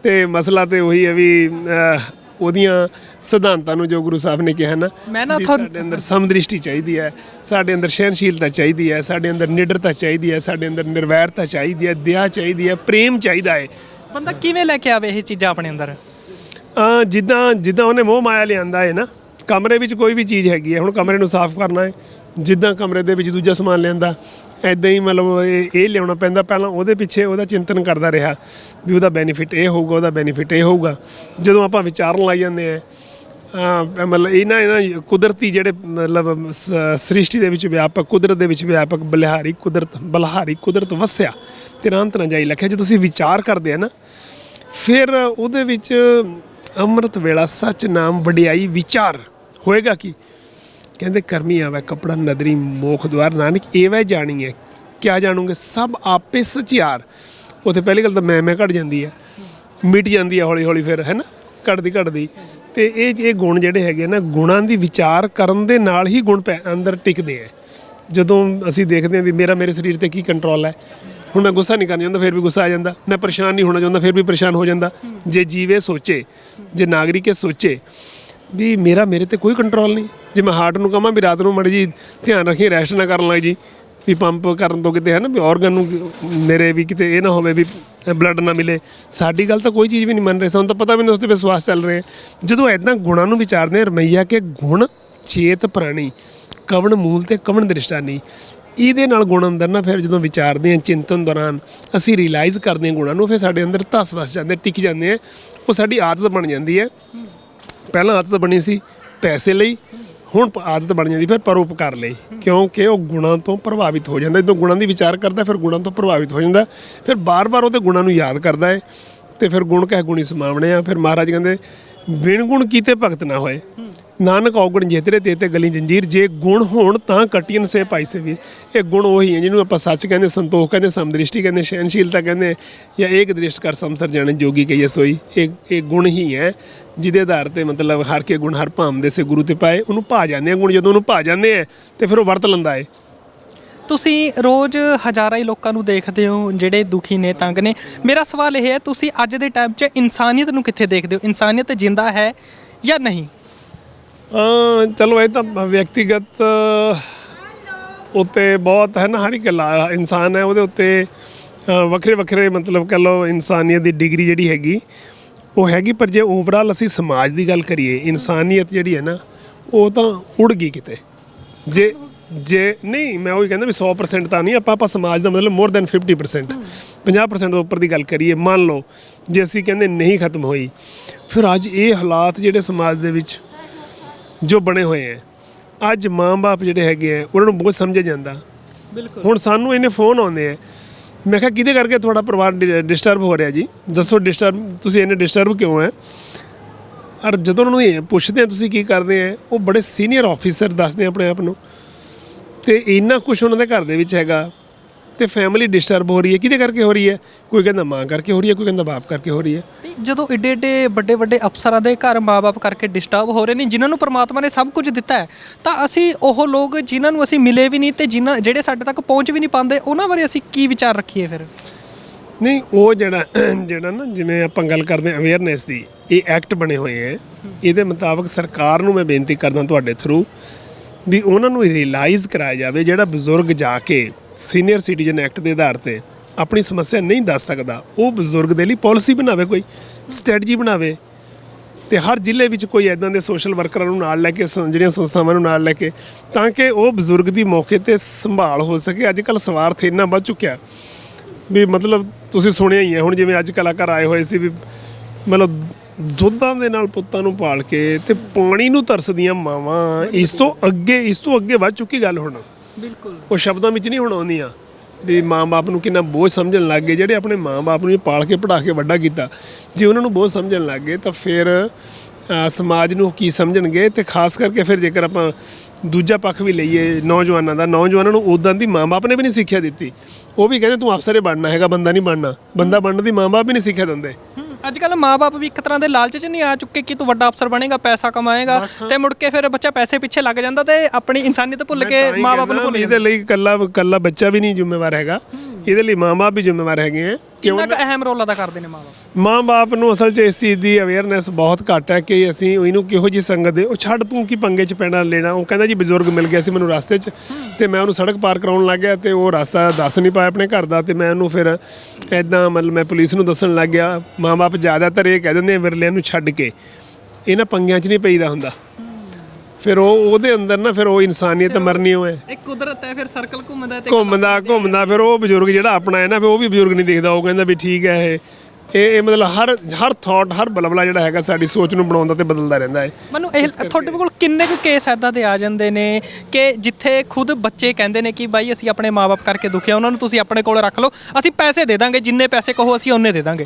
ਤੇ ਮਸਲਾ ਤੇ ਉਹੀ ਹੈ ਵੀ ਉਹਦੀਆਂ ਸਿਧਾਂਤਾਂ ਨੂੰ ਜੋ ਗੁਰੂ ਸਾਹਿਬ ਨੇ ਕਿਹਾ ਨਾ ਮੈਂ ਨਾ ਤੁਹਾਨੂੰ- ਸਾਡੇ ਅੰਦਰ ਸਮਦ੍ਰਿਸ਼ਟੀ ਚਾਹੀਦੀ ਹੈ ਸਾਡੇ ਅੰਦਰ ਸਹਿਨਸ਼ੀਲਤਾ ਚਾਹੀਦੀ ਹੈ ਸਾਡੇ ਅੰਦਰ ਨਿਡਰਤਾ ਚਾਹੀਦੀ ਹੈ ਸਾਡੇ ਅੰਦਰ ਨਿਰਵੈਰਤਾ ਚਾਹੀਦੀ ਹੈ ਦਇਆ ਚਾਹੀਦੀ ਹੈ ਪ੍ਰੇਮ ਚਾਹੀਦਾ ਹੈ। ਬੰਦਾ ਕਿਵੇਂ ਲੈ ਕੇ ਆਵੇ ਇਹ ਚੀਜ਼ਾਂ ਆਪਣੇ ਅੰਦਰ? ਜਿੱਦਾਂ ਜਿੱਦਾਂ ਉਹਨੇ ਮੋਹ ਮਾਇਆ ਲਿਆਂਦਾ ਹੈ ਨਾ ਕਮਰੇ ਵਿੱਚ ਕੋਈ ਵੀ ਚੀਜ਼ ਹੈਗੀ ਹੈ ਹੁਣ ਕਮਰੇ ਨੂੰ ਸਾਫ਼ ਕਰਨਾ ਹੈ ਜਿੱਦਾਂ ਕਮਰੇ ਦੇ ਵਿੱਚ ਦੂਜਾ ਸਮਾਨ ਲਿਆਂਦਾ ਐਦਾਂ ਹੀ ਮਤਲਬ ਇਹ ਇਹ ਲਿਆਉਣਾ ਪੈਂਦਾ। ਪਹਿਲਾਂ ਉਹਦੇ ਪਿੱਛੇ ਉਹਦਾ ਚਿੰਤਨ ਕਰਦਾ ਰਿਹਾ ਵੀ ਉਹਦਾ ਬੈਨੀਫਿਟ ਇਹ ਹੋਊਗਾ, ਉਹਦਾ ਬੈਨੀਫਿਟ ਇਹ ਹੋਊਗਾ। ਜਦੋਂ ਆਪਾਂ ਵਿਚਾਰਨ ਲੱਗ ਜਾਂਦੇ ਆ ਮਤਲਬ ਇਹਨਾਂ ਇਹਨਾਂ ਕੁਦਰਤੀ ਜਿਹੜੇ ਮਤਲਬ ਸ- ਸ੍ਰਿਸ਼ਟੀ ਦੇ ਵਿੱਚ ਵਿਆਪਕ, ਕੁਦਰਤ ਦੇ ਵਿੱਚ ਵਿਆਪਕ ਬਲਿਹਾਰੀ ਕੁਦਰਤ, ਬਲਹਾਰੀ ਕੁਦਰਤ ਵਸਿਆ, ਤੇ ਰਾਂਤ ਨਾ ਜਾਈ ਲਖਿਆ। ਜੇ ਤੁਸੀਂ ਵਿਚਾਰ ਕਰਦੇ ਆ ਨਾ, ਫਿਰ ਉਹਦੇ ਵਿੱਚ ਅੰਮ੍ਰਿਤ ਵੇਲਾ ਸੱਚ ਨਾਮ ਵਡਿਆਈ ਵਿਚਾਰ ਹੋਏਗਾ ਕੀ? ਕਹਿੰਦੇ ਕਰਮੀ ਆਵੇ, ਕਪੜਾ ਨਦਰੀ ਮੋਖ ਦਵਾਰ ਨਾਨਕ ਏਵੇਂ ਜਾਣੀ ਹੈ। ਕਿਆ ਜਾਣੂਗੇ? ਸਭ ਆਪੇ ਸਚਿਆਰ। ਉਥੇ ਪਹਿਲੀ ਗੱਲ ਤਾਂ ਮੈਂ ਮੈਂ ਘਟ ਜਾਂਦੀ ਹੈ ਮਿਟ ਜਾਂਦੀ ਹੈ ਹੌਲੀ ਹੌਲੀ ਫਿਰ, ਹੈ ਨਾ? ਘਟਦੀ ਘਟਦੀ। ਤੇ ਇਹ ਇਹ ਗੁਣ ਜਿਹੜੇ ਹੈਗੇ ਨਾ, ਗੁਣਾਂ ਦੀ ਵਿਚਾਰ ਕਰਨ ਦੇ ਨਾਲ ਹੀ ਗੁਣ ਪੈ- ਅੰਦਰ ਟਿਕਦੇ ਆ। ਜਦੋਂ ਅਸੀਂ ਦੇਖਦੇ ਹਾਂ ਵੀ ਮੇਰਾ, ਮੇਰੇ ਸਰੀਰ ਤੇ ਕੀ ਕੰਟਰੋਲ ਹੈ। ਹੁਣ ਮੈਂ ਗੁੱਸਾ ਨਹੀਂ ਕਰਨਾ ਚਾਹੁੰਦਾ, ਫਿਰ ਵੀ ਗੁੱਸਾ ਆ ਜਾਂਦਾ। ਮੈਂ ਪਰੇਸ਼ਾਨ ਨਹੀਂ ਹੋਣਾ ਚਾਹੁੰਦਾ, ਫਿਰ ਵੀ ਪਰੇਸ਼ਾਨ ਹੋ ਜਾਂਦਾ। ਜੇ ਜੀਵੇ ਸੋਚੇ, ਜੇ ਨਾਗਰਿਕ ਸੋਚੇ ਵੀ ਮੇਰਾ ਮੇਰੇ ਤੇ ਕੋਈ ਕੰਟਰੋਲ ਨਹੀਂ। ਜੇ ਮੈਂ ਹਾਰਟ ਨੂੰ ਕਹਾਂ ਵੀ ਰਾਤ ਨੂੰ ਮੜੀ ਜੀ ਧਿਆਨ ਰੱਖੀ ਰੈਸਟ ਨਾ ਕਰਨ ਲੱਗ ਜੀ, ਵੀ ਪੰਪ ਕਰਨ ਤੋਂ ਕਿਤੇ ਹੈ ਨਾ ਵੀ ਆਰਗਨ ਨੂੰ ਮੇਰੇ ਵੀ ਕਿਤੇ ਇਹ ਨਾ ਹੋਵੇ ਵੀ ਬਲੱਡ ਨਾ ਮਿਲੇ। ਸਾਡੀ ਗੱਲ ਤਾਂ ਕੋਈ ਚੀਜ਼ ਵੀ ਨਹੀਂ ਮੰਨ ਰਹੇ। ਸਾਨੂੰ ਤਾਂ ਪਤਾ ਵੀ ਨਹੀਂ ਉਸ ਤੇ ਵਿਸ਼ਵਾਸ ਚੱਲ ਰਿਹਾ। ਜਦੋਂ ਐਦਾਂ ਗੁਣਾਂ ਨੂੰ ਵਿਚਾਰਦੇ ਹਾਂ, ਰਮਈਆ, ਕਿ ਗੁਣ ਚੇਤ ਪ੍ਰਾਣੀ, ਕਵਣ ਮੂਲ ਤੇ ਕਵਣ ਦ੍ਰਿਸ਼ਟਾਨੀ, ਇਹਦੇ ਨਾਲ ਗੁਣ ਅੰਦਰ ਨਾ ਫਿਰ ਜਦੋਂ ਵਿਚਾਰਦੇ ਹਾਂ ਚਿੰਤਨ ਦੌਰਾਨ, ਅਸੀਂ ਰਿਅਲਾਈਜ਼ ਕਰਦੇ ਹਾਂ ਗੁਣਾਂ ਨੂੰ, ਫਿਰ ਸਾਡੇ ਅੰਦਰ ਧਸ ਵਸ ਜਾਂਦੇ, ਟਿਕ ਜਾਂਦੇ ਆ ਉਹ ਸਾਡੀ ਆਦਤ ਬਣ ਜਾਂਦੀ ਹੈ। ਪਹਿਲਾਂ ਆਦਤ ਬਣੀ ਸੀ ਪੈਸੇ ਲਈ, ਹੁਣ ਆਦਤ ਬਣ ਜਾਂਦੀ ਫਿਰ ਪਰਉਪਕਾਰ ਲਈ। ਕਿਉਂਕਿ ਉਹ ਗੁਣਾਂ ਤੋਂ ਪ੍ਰਭਾਵਿਤ ਹੋ ਜਾਂਦਾ। ਜਦੋਂ ਗੁਣਾਂ ਦੀ ਵਿਚਾਰ ਕਰਦਾ ਫਿਰ ਗੁਣਾਂ ਤੋਂ ਪ੍ਰਭਾਵਿਤ ਹੋ ਜਾਂਦਾ। ਫਿਰ ਬਾਰ-ਬਾਰ ਉਹਦੇ ਗੁਣਾਂ ਨੂੰ ਯਾਦ ਕਰਦਾ ਹੈ ਤੇ ਫਿਰ ਗੁਣ ਕਹਿ ਗੁਣੀ ਸਮਾਵਣੇ ਆ। ਫਿਰ ਮਹਾਰਾਜ ਕਹਿੰਦੇ ਵਿਣ ਗੁਣ ਕੀਤੇ ਭਗਤ ਨਾ ਹੋਏ। ਨਾਨਕ ਔਗਣ ਜੇਤਰੇ ਤੇ ਤੇ ਗਲੀ ਜੰਜੀਰ, ਜੇ ਗੁਣ ਹੋਣ ਤਾਂ ਕਟਿਨ ਸੇ ਪਾਈ ਸੇ ਵੀਰ ਇਹ ਗੁਣ ਉਹੀ ਹੈ ਜਿਹਨੂੰ ਆਪਾਂ ਸੱਚ ਕਹਿੰਦੇ, ਸੰਤੋਖ ਕਹਿੰਦੇ, ਸਮਦ੍ਰਿਸ਼ਟੀ ਕਹਿੰਦੇ ਸਹਿਨਸ਼ੀਲਤਾ ਕਹਿੰਦੇ, ਜਾਂ ਏਕ ਦ੍ਰਿਸ਼ਟ ਕਰ ਸੰਸਰ ਜਾਣੇ ਜੋਗੀ ਕਹੀਏ ਸੋਈ। ਇਹ ਇਹ ਗੁਣ ਹੀ ਹੈ, ਜਿਹਦੇ ਆਧਾਰ ਤੇ ਮਤਲਬ ਹਰ ਕੇ ਗੁਣ, ਹਰ ਭਾਮ ਦੇ ਸੇ ਗੁਰੂ ਤੇ ਪਾਏ, ਉਹਨੂੰ ਭਾ ਜਾਂਦੇ ਆ ਗੁਣ। ਜਦੋਂ ਉਹਨੂੰ ਭਾ ਜਾਂਦੇ ਆ, ਤੇ ਫਿਰ ਉਹ ਵਰਤ ਲੈਂਦਾ ਏ ਤੁਸੀਂ ਰੋਜ਼ ਹਜ਼ਾਰਾਂ ਹੀ ਲੋਕਾਂ ਨੂੰ ਦੇਖਦੇ ਹੋ, ਜਿਹੜੇ ਦੁਖੀ ਨੇ, ਤੰਗ ਨੇ। ਮੇਰਾ ਸਵਾਲ ਇਹ ਹੈ, ਤੁਸੀਂ ਅੱਜ ਦੇ ਟਾਈਮ 'ਚ ਇਨਸਾਨੀਅਤ ਨੂੰ ਕਿੱਥੇ ਦੇਖਦੇ ਹੋ? ਇਨਸਾਨੀਅਤ ਜਿੰਦਾ ਹੈ ਜਾਂ ਨਹੀਂ? ਚਲੋ ਇਹ ਤਾਂ ਵਿਅਕਤੀਗਤ ਉੱਤੇ ਬਹੁਤ ਹੈ ਨਾ, ਹਰ ਇੱਕ ਇਨਸਾਨ ਹੈ, ਉਹਦੇ ਉੱਤੇ ਵੱਖਰੇ ਵੱਖਰੇ ਮਤਲਬ ਕਹ ਲਓ ਇਨਸਾਨੀਅਤ ਦੀ ਡਿਗਰੀ ਜਿਹੜੀ ਹੈਗੀ, ਉਹ ਹੈਗੀ, ਪਰ ਜੇ ਓਵਰਆਲ ਅਸੀਂ ਸਮਾਜ ਦੀ ਗੱਲ ਕਰੀਏ, ਇਨਸਾਨੀਅਤ ਜਿਹੜੀ ਹੈ ਨਾ, ਉਹ ਤਾਂ ਉੜ ਗਈ ਕਿਤੇ। ਜੇ ਜੇ, ਨਹੀਂ, ਮੈਂ ਉਹੀ ਕਹਿੰਦਾ ਵੀ 100% ਤਾਂ ਨਹੀਂ, ਆਪਾਂ ਆਪਾਂ ਸਮਾਜ ਦਾ ਮਤਲਬ ਮੋਰ ਦੈਨ 50% 50% ਤੋਂ ਉੱਪਰ ਦੀ ਗੱਲ ਕਰੀਏ, ਮੰਨ ਲਓ, ਜੇ ਅਸੀਂ ਕਹਿੰਦੇ ਨਹੀਂ ਖਤਮ ਹੋਈ, ਫਿਰ ਅੱਜ ਇਹ ਹਾਲਾਤ ਜਿਹੜੇ ਸਮਾਜ ਦੇ ਵਿੱਚ ਜੋ ਬਣੇ ਹੋਏ ਹੈ। ਅੱਜ ਮਾਂ-ਬਾਪ ਜਿਹੜੇ ਹੈਗੇ ਆ ਉਹਨਾਂ ਨੂੰ ਬਹੁਤ ਸਮਝਿਆ ਜਾਂਦਾ। ਬਿਲਕੁਲ। ਹੁਣ ਸਾਨੂੰ ਇਹਨੇ ਫੋਨ ਆਉਂਦੇ ਆ ਮੈਂ ਕਿਹਾ ਕਿਹਦੇ ਕਰਕੇ ਤੁਹਾਡਾ ਪਰਿਵਾਰ ਡਿਸਟਰਬ ਹੋ ਰਿਹਾ ਜੀ? ਦੱਸੋ ਡਿਸਟਰਬ ਤੁਸੀਂ ਇਹਨੇ ਡਿਸਟਰਬ ਕਿਉਂ ਹੈ? ਔਰ ਜਦੋਂ ਉਹਨਾਂ ਨੂੰ ਇਹ ਪੁੱਛਦੇ ਆ ਤੁਸੀਂ ਕੀ ਕਰਦੇ ਆ ਉਹ ਬੜੇ ਸੀਨੀਅਰ ਆਫੀਸਰ ਦੱਸਦੇ ਆਪਣੇ ਆਪ ਨੂੰ। ਤੇ ਇੰਨਾ ਕੁਝ ਉਹਨਾਂ ਦੇ ਘਰ ਦੇ ਵਿੱਚ ਹੈਗਾ। ਤੇ ਫੈਮਿਲੀ ਡਿਸਟਰਬ ਹੋ ਰਹੀ ਹੈ ਕਿਹਦੇ ਕਰਕੇ ਹੋ ਰਹੀ ਹੈ? ਕੋਈ ਕਹਿੰਦਾ ਮਾਂ ਕਰਕੇ ਹੋ ਰਹੀ ਹੈ ਕੋਈ ਕਹਿੰਦਾ ਬਾਪ ਕਰਕੇ ਹੋ ਰਹੀ ਹੈ। ਨਹੀਂ, ਜਦੋਂ ਏਡੇ ਏਡੇ ਵੱਡੇ ਵੱਡੇ ਅਫਸਰਾਂ ਦੇ ਘਰ ਮਾਪੇ ਕਰਕੇ ਡਿਸਟਰਬ ਹੋ ਰਹੇ ਨੇ ਜਿਨ੍ਹਾਂ ਨੂੰ ਪ੍ਰਮਾਤਮਾ ਨੇ ਸਭ ਕੁਝ ਦਿੱਤਾ ਹੈ ਤਾਂ ਅਸੀਂ ਉਹ ਲੋਕ ਜਿਨ੍ਹਾਂ ਨੂੰ ਅਸੀਂ ਮਿਲੇ ਵੀ ਨਹੀਂ ਤੇ ਜਿਨ੍ਹਾਂ ਜਿਹੜੇ ਸਾਡੇ ਤੱਕ ਪਹੁੰਚ ਵੀ ਨਹੀਂ ਪਾਉਂਦੇ ਉਹਨਾਂ ਬਾਰੇ ਅਸੀਂ ਕੀ ਵਿਚਾਰ ਰੱਖੀਏ ਫਿਰ? ਨਹੀਂ ਉਹ ਜਿਹੜਾ ਜਿਹੜਾ ਨਾ ਜਿਵੇਂ ਆਪਾਂ ਗੱਲ ਕਰਦੇ ਅਵੇਅਰਨੈਸ ਦੀ ਇਹ ਐਕਟ ਬਣੇ ਹੋਏ ਹੈ। ਇਹਦੇ ਮੁਤਾਬਕ ਸਰਕਾਰ ਨੂੰ ਮੈਂ ਬੇਨਤੀ ਕਰਦਾ ਤੁਹਾਡੇ ਥਰੂ ਵੀ ਉਹਨਾਂ ਨੂੰ ਰਿਅਲਾਈਜ਼ ਕਰਾਇਆ ਜਾਵੇ ਜਿਹੜਾ ਬਜ਼ੁਰਗ ਜਾ ਕੇ ਸੀਨੀਅਰ ਸਿਟੀਜ਼ਨ ਐਕਟ ਦੇ ਆਧਾਰ ਤੇ ਆਪਣੀ ਸਮੱਸਿਆ ਨਹੀਂ ਦੱਸ ਸਕਦਾ, ਉਹ ਬਜ਼ੁਰਗ ਦੇ ਲਈ ਪਾਲਿਸੀ ਬਣਾਵੇ ਕੋਈ, ਸਟ੍ਰੈਟਜੀ ਬਣਾਵੇ ਤੇ ਹਰ ਜ਼ਿਲ੍ਹੇ ਵਿੱਚ ਕੋਈ ਐਦਾਂ ਦੇ ਸੋਸ਼ਲ ਵਰਕਰਾਂ ਨੂੰ ਨਾਲ ਲੈ ਕੇ, ਸੰ- ਜਿਹੜੀਆਂ ਸੰਸਥਾਵਾਂ ਨੂੰ ਨਾਲ ਲੈ ਕੇ, ਤਾਂ ਕਿ ਉਹ ਬਜ਼ੁਰਗ ਦੀ ਮੌਕੇ ਤੇ ਸੰਭਾਲ ਹੋ ਸਕੇ। ਅੱਜ ਕੱਲ ਸਵਾਰਥ ਇੰਨਾ ਵੱਧ ਚੁੱਕਿਆ ਵੀ ਮਤਲਬ ਤੁਸੀਂ ਸੁਣਿਆ ਹੀ ਹੈ, ਹੁਣ ਜਿਵੇਂ ਅੱਜ ਕਲਾਕਾਰ ਆਏ ਹੋਏ ਸੀ ਵੀ ਮਤਲਬ ਦੁੱਧਾਂ ਦੇ ਨਾਲ ਪੁੱਤਾਂ ਨੂੰ ਪਾਲ ਕੇ ਤੇ ਪਾਣੀ ਨੂੰ ਤਰਸਦੀਆਂ ਮਾਵਾਂ, ਇਸ ਤੋਂ ਅੱਗੇ, ਇਸ ਤੋਂ ਅੱਗੇ ਵੱਧ ਚੁੱਕੀ ਗੱਲ ਹੁਣ। ਬਿਲਕੁਲ। ਉਹ ਸ਼ਬਦਾਂ ਵਿੱਚ ਨਹੀਂ ਹੁਣ ਆਉਂਦੀਆਂ ਵੀ ਮਾਂ-ਬਾਪ ਨੂੰ ਕਿੰਨਾ ਬੋਝ ਸਮਝਣ ਲੱਗ ਗਏ। ਜਿਹੜੇ ਆਪਣੇ ਮਾਂ-ਬਾਪ ਨੂੰ ਪਾਲ ਕੇ ਪੜ੍ਹਾ ਕੇ ਵੱਡਾ ਕੀਤਾ, ਜੇ ਉਹਨਾਂ ਨੂੰ ਬੋਝ ਸਮਝਣ ਲੱਗ ਗਏ ਤਾਂ ਫਿਰ ਸਮਾਜ ਨੂੰ ਕੀ ਸਮਝਣਗੇ? ਤੇ ਖਾਸ ਕਰਕੇ ਫਿਰ ਜੇਕਰ ਆਪਾਂ ਦੂਜਾ ਪੱਖ ਵੀ ਲਈਏ ਨੌਜਵਾਨਾਂ ਦਾ, ਨੌਜਵਾਨਾਂ ਨੂੰ ਉਦਾਂ ਦੀ ਮਾਂ-ਬਾਪ ਨੇ ਵੀ ਨਹੀਂ ਸਿੱਖਿਆ ਦਿੱਤੀ। ਉਹ ਵੀ ਕਹਿੰਦੇ ਤੂੰ ਅਫਸਰ ਹੀ ਬਣਨਾ ਹੈਗਾ, ਬੰਦਾ ਨਹੀਂ ਬਣਨਾ। ਬੰਦਾ ਬਣਨ ਦੀ ਮਾਂ-ਬਾਪ ਵੀ ਨਹੀਂ ਸਿੱਖਿਆ ਦਿੰਦੇ। ਅੱਜ ਕੱਲ ਮਾਪੇ ਵੀ ਇੱਕ ਤਰ੍ਹਾਂ ਦੇ ਲਾਲਚ 'ਚ ਨਹੀਂ ਆ ਚੁੱਕੇ ਕਿ ਤੂੰ ਵੱਡਾ ਅਫਸਰ ਬਣੇਗਾ ਪੈਸਾ ਕਮਾਏਗਾ ਤੇ ਮੁੜ ਕੇ ਫਿਰ ਬੱਚਾ ਪੈਸੇ ਪਿੱਛੇ ਲੱਗ ਜਾਂਦਾ ਤੇ ਆਪਣੀ ਇਨਸਾਨੀਅਤ ਭੁੱਲ ਕੇ ਮਾਪੇ ਨੂੰ ਭੁੱਲ ਇਹਦੇ ਲਈ ਕੱਲਾ ਕੱਲਾ ਬੱਚਾ ਵੀ ਨਹੀਂ ਜ਼ਿੰਮੇਵਾਰ ਹੈਗਾ। ਇਹਦੇ ਲਈ ਮਾਂ-ਬਾਪ ਵੀ ਜ਼ਿੰਮੇਵਾਰ ਹੈਗੇ ਆ। ਕਿਉਂ ਕਿੰਨਾ ਕੁ ਅਹਿਮ ਰੋਲ ਅਦਾ ਕਰਦੇ ਨੇ ਮਾਪੇ ਮਾਂ-ਬਾਪ ਨੂੰ ਅਸਲ 'ਚ ਇਸ ਚੀਜ਼ ਦੀ ਅਵੇਅਰਨੈਸ ਬਹੁਤ ਘੱਟ ਹੈ ਕਿ ਅਸੀਂ ਇਹਨੂੰ ਕਿਹੋ ਜੀ ਸੰਗਤ ਦੇ ਉਹ ਛੱਡ ਤੂੰ ਕੀ ਪੰਗੇ 'ਚ ਪੈਣਾ ਲੈਣਾ? ਉਹ ਕਹਿੰਦਾ ਜੀ ਬਜ਼ੁਰਗ ਮਿਲ ਗਿਆ ਸੀ ਮੈਨੂੰ ਰਸਤੇ 'ਚ ਤੇ ਮੈਂ ਉਹਨੂੰ ਸੜਕ ਪਾਰ ਕਰਾਉਣ ਲੱਗ ਗਿਆ ਤੇ ਉਹ ਰਸਤਾ ਦੱਸ ਨਹੀਂ ਪਾਇਆ ਆਪਣੇ ਘਰ ਦਾ ਤੇ ਮੈਂ ਉਹਨੂੰ ਫਿਰ ਐਦਾਂ ਮਤਲਬ ਮੈਂ ਪੁਲਿਸ ਨੂੰ ਦੱਸਣ ਲੱਗ ਗਿਆ। ਮਾਂ-ਬਾਪ ਜ਼ਿਆਦਾਤਰ ਇਹ ਕਹਿ ਦਿੰਦੇ ਆ ਵਿਰਲਿਆਂ ਨੂੰ ਛੱਡ ਕੇ। ਇਹਨਾਂ ਪੰਗਿਆਂ 'ਚ ਨਹੀਂ ਪਈਦਾ ਹੁੰਦਾ। ਫਿਰ ਉਹ ਉਹਦੇ ਅੰਦਰ ਨਾ ਫਿਰ ਉਹ ਇਨਸਾਨੀਅਤ ਮਰਨੀ ਹੋਏ ਇਹ ਕੁਦਰਤ ਹੈ ਫਿਰ ਸਰਕਲ ਘੁੰਮਦਾ ਤੇ ਘੁੰਮਦਾ ਘੁੰਮਦਾ ਫਿਰ ਉਹ ਬਜ਼ੁਰਗ ਜਿਹੜਾ ਆਪਣਾ ਹੈ ਨਾ ਫਿਰ ਉਹ ਵੀ ਬਜ਼ੁਰਗ ਨਹੀਂ ਦਿਖਦਾ ਉਹ ਕਹਿੰਦਾ ਵੀ ਠੀਕ ਹੈ ਇਹ। ਇਹ ਇਹ ਮਤਲਬ ਹਰ ਹਰ ਥਾਟ ਹਰ ਬਲਬਲਾ ਜਿਹੜਾ ਹੈਗਾ ਸਾਡੀ ਸੋਚ ਨੂੰ ਬਣਾਉਂਦਾ ਤੇ ਬਦਲਦਾ ਰਹਿੰਦਾ ਹੈ। ਮੈਨੂੰ ਇਹ ਤੁਹਾਡੇ ਕੋਲ ਕਿੰਨੇ ਕੁ ਕੇਸ ਐਦਾਂ ਦੇ ਆ ਜਾਂਦੇ ਨੇ ਕਿ ਜਿੱਥੇ ਖੁਦ ਬੱਚੇ ਕਹਿੰਦੇ ਨੇ ਕਿ ਬਾਈ ਅਸੀਂ ਆਪਣੇ ਮਾਪੇ ਕਰਕੇ ਦੁਖਿਆ ਉਹਨਾਂ ਨੂੰ ਤੁਸੀਂ ਆਪਣੇ ਕੋਲ ਰੱਖ ਲਓ ਅਸੀਂ ਪੈਸੇ ਦੇ ਦਾਂਗੇ ਜਿੰਨੇ ਪੈਸੇ ਕਹੋ ਅਸੀਂ ਉਹਨੇ ਦੇ ਦਾਂਗੇ।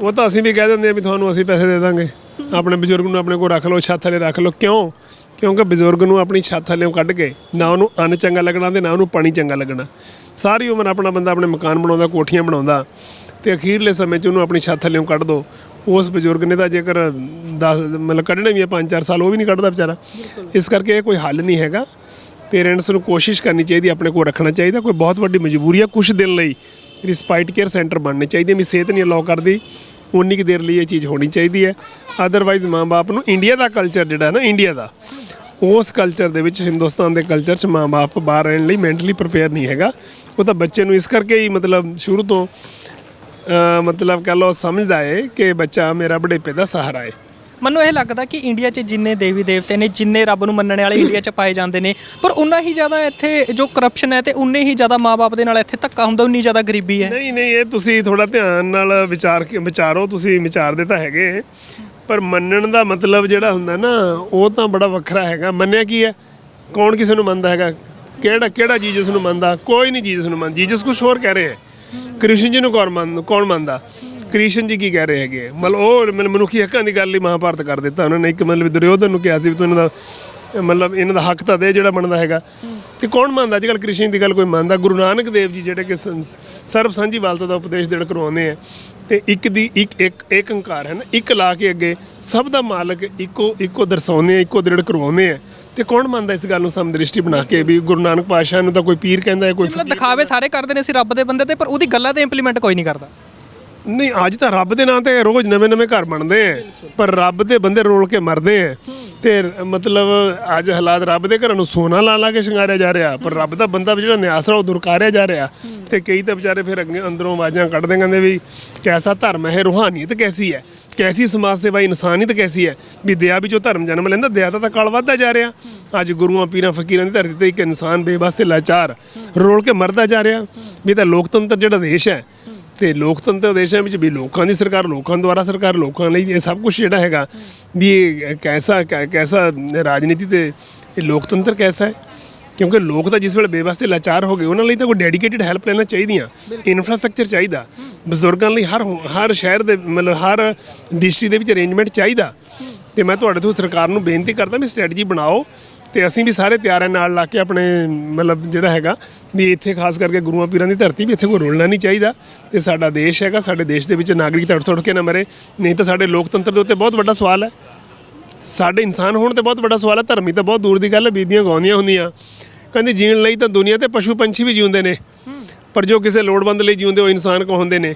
ਉਹ ਤਾਂ ਅਸੀਂ ਵੀ ਕਹਿ ਦਿੰਦੇ ਆ ਵੀ ਤੁਹਾਨੂੰ ਅਸੀਂ ਪੈਸੇ ਦੇ ਦਾਂਗੇ। ਆਪਣੇ ਬਜ਼ੁਰਗ ਨੂੰ ਆਪਣੇ ਕੋਲ ਰੱਖ ਲਓ, ਛੱਤ ਥੱਲੇ ਰੱਖ ਲਓ। ਕਿਉਂ? ਕਿਉਂਕਿ ਬਜ਼ੁਰਗ ਨੂੰ ਆਪਣੀ ਛੱਤ ਥੱਲੇੋਂ ਕੱਢ ਕੇ ਨਾ ਉਹਨੂੰ ਅੰਨ ਚੰਗਾ ਲੱਗਣਾ ਤੇ ਨਾ ਉਹਨੂੰ ਪਾਣੀ ਚੰਗਾ ਲੱਗਣਾ। ਸਾਰੀ ਉਮਰ ਆਪਣਾ ਬੰਦਾ ਆਪਣੇ ਮਕਾਨ ਬਣਾਉਂਦਾ, ਕੋਠੀਆਂ ਬਣਾਉਂਦਾ ਤੇ ਅਖੀਰਲੇ ਸਮੇਂ 'ਚ ਉਹਨੂੰ ਆਪਣੀ ਛੱਤ ਥੱਲੇੋਂ ਕੱਢ ਦੋ। ਉਸ ਬਜ਼ੁਰਗ ਨੇ ਤਾਂ ਜੇਕਰ 10 ਮਤਲਬ ਕੱਢਣੇ ਵੀ ਆ 5-4 ਸਾਲ ਉਹ ਵੀ ਨਹੀਂ ਕੱਢਦਾ ਵਿਚਾਰਾ। ਇਸ ਕਰਕੇ ਇਹ ਕੋਈ ਹੱਲ ਨਹੀਂ ਹੈਗਾ। ਪੇਰੈਂਟਸ ਨੂੰ ਕੋਸ਼ਿਸ਼ ਕਰਨੀ ਚਾਹੀਦੀ, ਆਪਣੇ ਕੋਲ ਰੱਖਣਾ ਚਾਹੀਦਾ। ਕੋਈ ਬਹੁਤ ਵੱਡੀ ਮਜਬੂਰੀ ਆ ਕੁਝ ਦਿਨ ਲਈ। ਰਿਸਪਾਈਟ ਕੇਅਰ ਸੈਂਟਰ ਬਣਨੇ ਚਾਹੀਦੇ ਵੀ ਸਿਹਤ ਨਹੀਂ ਅਲਾਉ ਕਰਦੀ। ਉਨੀ ਕੁ ਦੇਰ ਲਈ ਇਹ ਚੀਜ਼ ਹੋਣੀ ਚਾਹੀਦੀ ਹੈ। ਅਦਰਵਾਈਜ਼ ਮਾਂ-ਬਾਪ ਨੂੰ ਇੰਡੀਆ ਦਾ ਕਲਚਰ ਜਿਹੜਾ ਨਾ ਇੰਡੀਆ ਦਾ, ਉਸ ਕਲਚਰ ਦੇ ਵਿੱਚ, ਹਿੰਦੁਸਤਾਨ ਦੇ ਕਲਚਰ 'ਚ ਮਾਂ-ਬਾਪ ਬਾਹਰ ਰਹਿਣ ਲਈ ਮੈਂਟਲੀ ਪ੍ਰਪੇਅਰ ਨਹੀਂ ਹੈਗਾ। ਉਹ ਤਾਂ ਬੱਚੇ ਨੂੰ ਇਸ ਕਰਕੇ ਹੀ ਮਤਲਬ ਸ਼ੁਰੂ ਤੋਂ ਮਤਲਬ ਕਹ ਲਓ ਸਮਝਦਾ ਏ ਕਿ ਬੱਚਾ ਮੇਰਾ ਬੁਢੇਪੇ ਦਾ ਸਹਾਰਾ ਹੈ। ਮੈਨੂੰ ਇਹ ਲੱਗਦਾ ਕਿ ਇੰਡੀਆ 'ਚ ਜਿੰਨੇ ਦੇਵੀ ਦੇਵਤੇ ਨੇ, ਜਿੰਨੇ ਰੱਬ ਨੂੰ ਮੰਨਣ ਵਾਲੇ ਇੰਡੀਆ 'ਚ ਪਾਏ ਜਾਂਦੇ ਨੇ, ਪਰ ਉਨਾ ਹੀ ਜ਼ਿਆਦਾ ਇੱਥੇ ਜੋ ਕਰਪਸ਼ਨ ਹੈ ਤੇ ਉਨੇ ਹੀ ਜ਼ਿਆਦਾ ਮਾਪੇ ਦੇ ਨਾਲ ਇੱਥੇ ਧੱਕਾ ਹੁੰਦਾ, ਉਨੀ ਜ਼ਿਆਦਾ ਗਰੀਬੀ ਹੈ। ਨਹੀਂ ਨਹੀਂ, ਇਹ ਤੁਸੀਂ ਥੋੜਾ ਧਿਆਨ ਨਾਲ ਵਿਚਾਰ ਕੇ, ਵਿਚਾਰੋ, ਤੁਸੀਂ ਵਿਚਾਰਦੇ ਤਾਂ ਹੈਗੇ। ਪਰ ਮੰਨਣ ਦਾ ਮਤਲਬ ਜਿਹੜਾ ਹੁੰਦਾ ਨਾ, ਉਹ ਤਾਂ ਬੜਾ ਵੱਖਰਾ ਹੈਗਾ। ਮੰਨਿਆ ਕੀ ਹੈ? ਕੌਣ ਕਿਸੇ ਨੂੰ ਮੰਨਦਾ ਹੈਗਾ? ਕਿਹੜਾ ਕਿਹੜਾ ਜੀਸਸ ਨੂੰ ਮੰਨਦਾ? ਕੋਈ ਨਹੀਂ ਜੀਸਸ ਨੂੰ ਮੰਨਦਾ। ਜੀਸਸ ਕੁਝ ਹੋਰ ਕਹਿ ਰਹੇ ਹੈ। ਕ੍ਰਿਸ਼ਨ ਜੀ ਨੂੰ ਕੌਣ ਮੰਨ, ਕੌਣ ਮੰਨਦਾ? ਕ੍ਰਿਸ਼ਨ ਜੀ ਕੀ ਕਹਿ ਰਹੇ ਹੈਗੇ? ਮਤਲਬ ਉਹ ਮਤਲਬ ਮਨੁੱਖੀ ਹੱਕਾਂ ਦੀ ਗੱਲ ਹੀ ਮਹਾਭਾਰਤ ਕਰ ਦਿੱਤਾ ਉਹਨਾਂ ਨੇ। ਇੱਕ ਮਤਲਬ ਦੁਰਯੋਧਨ ਨੂੰ ਕਿਹਾ ਸੀ ਵੀ ਤੂੰ ਇਹਨਾਂ ਦਾ ਮਤਲਬ ਇਹਨਾਂ ਦਾ ਹੱਕ ਤਾਂ ਦੇ ਜਿਹੜਾ ਬਣਦਾ ਹੈਗਾ। ਤੇ ਕੌਣ ਮੰਨਦਾ? ਅੱਜ ਕੱਲ੍ਹ ਕ੍ਰਿਸ਼ਨ ਦੀ ਗੱਲ ਕੋਈ ਮੰਨਦਾ? ਗੁਰੂ ਨਾਨਕ ਦੇਵ ਜੀ ਜਿਹੜੇ ਕਿ ਸੰ- ਸਰਬ ਸਾਂਝੀ ਵਾਲਤਾ ਦਾ ਉਪਦੇਸ਼ ਦੇਣ ਕਰਵਾਉਂਦੇ ਆ। ਤੇ ਇੱਕ ਦੀ ਇੱਕ ਇੱਕ ਇੱਕ ਓੰਕਾਰ ਹੈ ਨਾ ਇੱਕ ਲਾ ਕੇ ਅੱਗੇ ਸਭ ਦਾ ਮਾਲਕ ਇੱਕੋ ਇੱਕੋ ਦਰਸਾਉਂਦੇ ਆ ਇੱਕੋ ਦ੍ਰਿੜ ਕਰਵਾਉਂਦੇ ਆ। ਤੇ ਕੌਣ ਮੰਨਦਾ ਇਸ ਗੱਲ ਨੂੰ ਸਮਦ੍ਰਿਸ਼ਟੀ ਬਣਾ ਕੇ ਵੀ ਗੁਰੂ ਨਾਨਕ ਪਾਤਸ਼ਾਹ ਨੂੰ ਤਾਂ ਕੋਈ ਪੀਰ ਕਹਿੰਦਾ ਹੈ ਕੋਈ ਮਤਲਬ ਦਿਖਾਵੇ ਸਾਰੇ ਕਰਦੇ ਨੇ ਅਸੀਂ ਰੱਬ ਦੇ ਬੰਦੇ ਤੇ ਪਰ ਉਹਦੀ ਗੱਲਾਂ ਤੇ ਇੰਪਲੀਮੈਂਟ ਕੋਈ ਨਹੀਂ ਕਰਦਾ। ਨਹੀਂ, ਅੱਜ ਤਾਂ ਰੱਬ ਦੇ ਨਾਂ ਤੇ ਰੋਜ਼ ਨਵੇਂ-ਨਵੇਂ ਘਰ ਬਣਦੇ ਆ ਪਰ ਰੱਬ ਦੇ ਬੰਦੇ ਰੋਲ ਕੇ ਮਰਦੇ ਆ ਤੇ ਮਤਲਬ ਅੱਜ ਹਾਲਾਤ ਰੱਬ ਦੇ ਘਰਾਂ ਨੂੰ ਸੋਨਾ ਲਾ ਲਾ ਕੇ ਸ਼ਿੰਗਾਰਿਆ ਜਾ ਰਿਹਾ। ਪਰ ਰੱਬ ਦਾ ਬੰਦਾ ਵੀ ਜਿਹੜਾ ਨਿਆਸਰਾ ਉਹ ਦੁਰਕਾਰਿਆ ਜਾ ਰਿਹਾ। ਤੇ ਕਈ ਤਾਂ ਵਿਚਾਰੇ ਫਿਰ ਅੱਗੇ ਅੰਦਰੋਂ ਆਵਾਜ਼ਾਂ ਕੱਢਦੇ ਕਹਿੰਦੇ ਵੀ ਕੈਸਾ ਧਰਮ ਹੈ, ਰੂਹਾਨੀਅਤ ਕੈਸੀ ਹੈ? ਕੈਸੀ ਸਮਾਜ ਸੇਵਾ, ਇਨਸਾਨੀਅਤ ਕੈਸੀ ਹੈ? ਵੀ ਦਇਆ ਵਿੱਚੋਂ ਧਰਮ ਜਨਮ ਲੈਂਦਾ ਦਇਆ ਦਾ ਤਾਂ ਕਾਲ ਵੱਧਦਾ ਜਾ ਰਿਹਾ। ਅੱਜ ਗੁਰੂਆਂ, ਪੀਰਾਂ, ਫਕੀਰਾਂ ਦੀ ਧਰਤੀ ਤੇ ਇੱਕ ਇਨਸਾਨ ਬੇਬਸ ਲਾਚਾਰ ਰੋਲ ਕੇ ਮਰਦਾ ਜਾ ਰਿਹਾ। ਵੀ ਤਾਂ ਲੋਕਤੰਤਰ ਜਿਹੜਾ ਦੇਸ਼ ਹੈ ਤੇ ਲੋਕਤੰਤਰ ਦੇਸ਼ਾਂ ਵਿੱਚ ਵੀ ਲੋਕਾਂ ਦੀ ਸਰਕਾਰ ਲੋਕਾਂ ਦੁਆਰਾ ਸਰਕਾਰ ਲੋਕਾਂ ਲਈ ਇਹ ਸਭ ਕੁਝ ਜਿਹੜਾ ਹੈਗਾ ਵੀ ਇਹ ਕੈਸਾ ਕੈਸਾ ਰਾਜਨੀਤੀ ਤੇ ਇਹ ਲੋਕਤੰਤਰ ਕੈਸਾ ਹੈ? ਕਿਉਂਕਿ ਲੋਕ ਤਾਂ ਜਿਸ ਵੇਲੇ ਬੇਵਸਤੇ ਲਾਚਾਰ ਹੋ ਗਏ ਉਹਨਾਂ ਲਈ ਤਾਂ ਕੋਈ ਡੈਡੀਕੇਟਿਡ ਹੈਲਪ ਲੈਣਾ ਚਾਹੀਦੀਆਂ ਇਨਫਰਾਸਟ੍ਰਕਚਰ ਚਾਹੀਦਾ ਬਜ਼ੁਰਗਾਂ ਲਈ ਹਰ ਹਰ ਸ਼ਹਿਰ ਦੇ ਮਤਲਬ ਹਰ ਡਿਸਟ੍ਰਿਕਟ ਦੇ ਵਿੱਚ ਅਰੇਂਜਮੈਂਟ ਚਾਹੀਦਾ। ਤੇ ਮੈਂ ਤੁਹਾਡੇ ਤੋਂ ਸਰਕਾਰ ਨੂੰ ਬੇਨਤੀ ਕਰਦਾ ਵੀ ਸਟ੍ਰੈਟਜੀ ਬਣਾਓ ਤੇ ਅਸੀਂ ਵੀ ਸਾਰੇ ਤਿਆਰ ਹਾਂ ਨਾਲ ਲਾ ਕੇ ਆਪਣੇ, ਮਤਲਬ ਜਿਹੜਾ ਹੈਗਾ, ਵੀ ਇੱਥੇ ਖਾਸ ਕਰਕੇ ਗੁਰੂਆਂ ਪੀਰਾਂ ਦੀ ਧਰਤੀ ਵੀ ਇੱਥੇ ਕੋਈ ਰੁਲਣਾ ਨਹੀਂ ਚਾਹੀਦਾ ਤੇ ਸਾਡਾ ਦੇਸ਼ ਹੈਗਾ, ਸਾਡੇ ਦੇਸ਼ ਦੇ ਵਿੱਚ ਨਾਗਰਿਕ ਤੜ ਤੜ ਕੇ ਨਾ ਮਰੇ, ਨਹੀਂ ਤਾਂ ਸਾਡੇ ਲੋਕਤੰਤਰ ਦੇ ਉੱਤੇ ਬਹੁਤ ਵੱਡਾ ਸਵਾਲ ਹੈ। ਸਾਡੇ ਇਨਸਾਨ ਹੋਣ ਤੇ ਬਹੁਤ ਵੱਡਾ ਸਵਾਲ ਹੈ, ਧਰਮੀ ਤਾਂ ਬਹੁਤ ਦੂਰ ਦੀ ਗੱਲ ਹੈ, ਬੀਬੀਆਂ ਗਾਉਂਦੀਆਂ ਹੁੰਦੀਆਂ। ਕਹਿੰਦੀ ਜੀਣ ਲਈ ਤਾਂ ਦੁਨੀਆ ਤੇ ਪਸ਼ੂ ਪੰਛੀ ਵੀ ਜਿਉਂਦੇ ਨੇ, ਪਰ ਜੋ ਕਿਸੇ ਲੋੜਵੰਦ ਲਈ ਜਿਉਂਦੇ ਉਹ ਇਨਸਾਨ ਕੋ ਹੁੰਦੇ ਨੇ।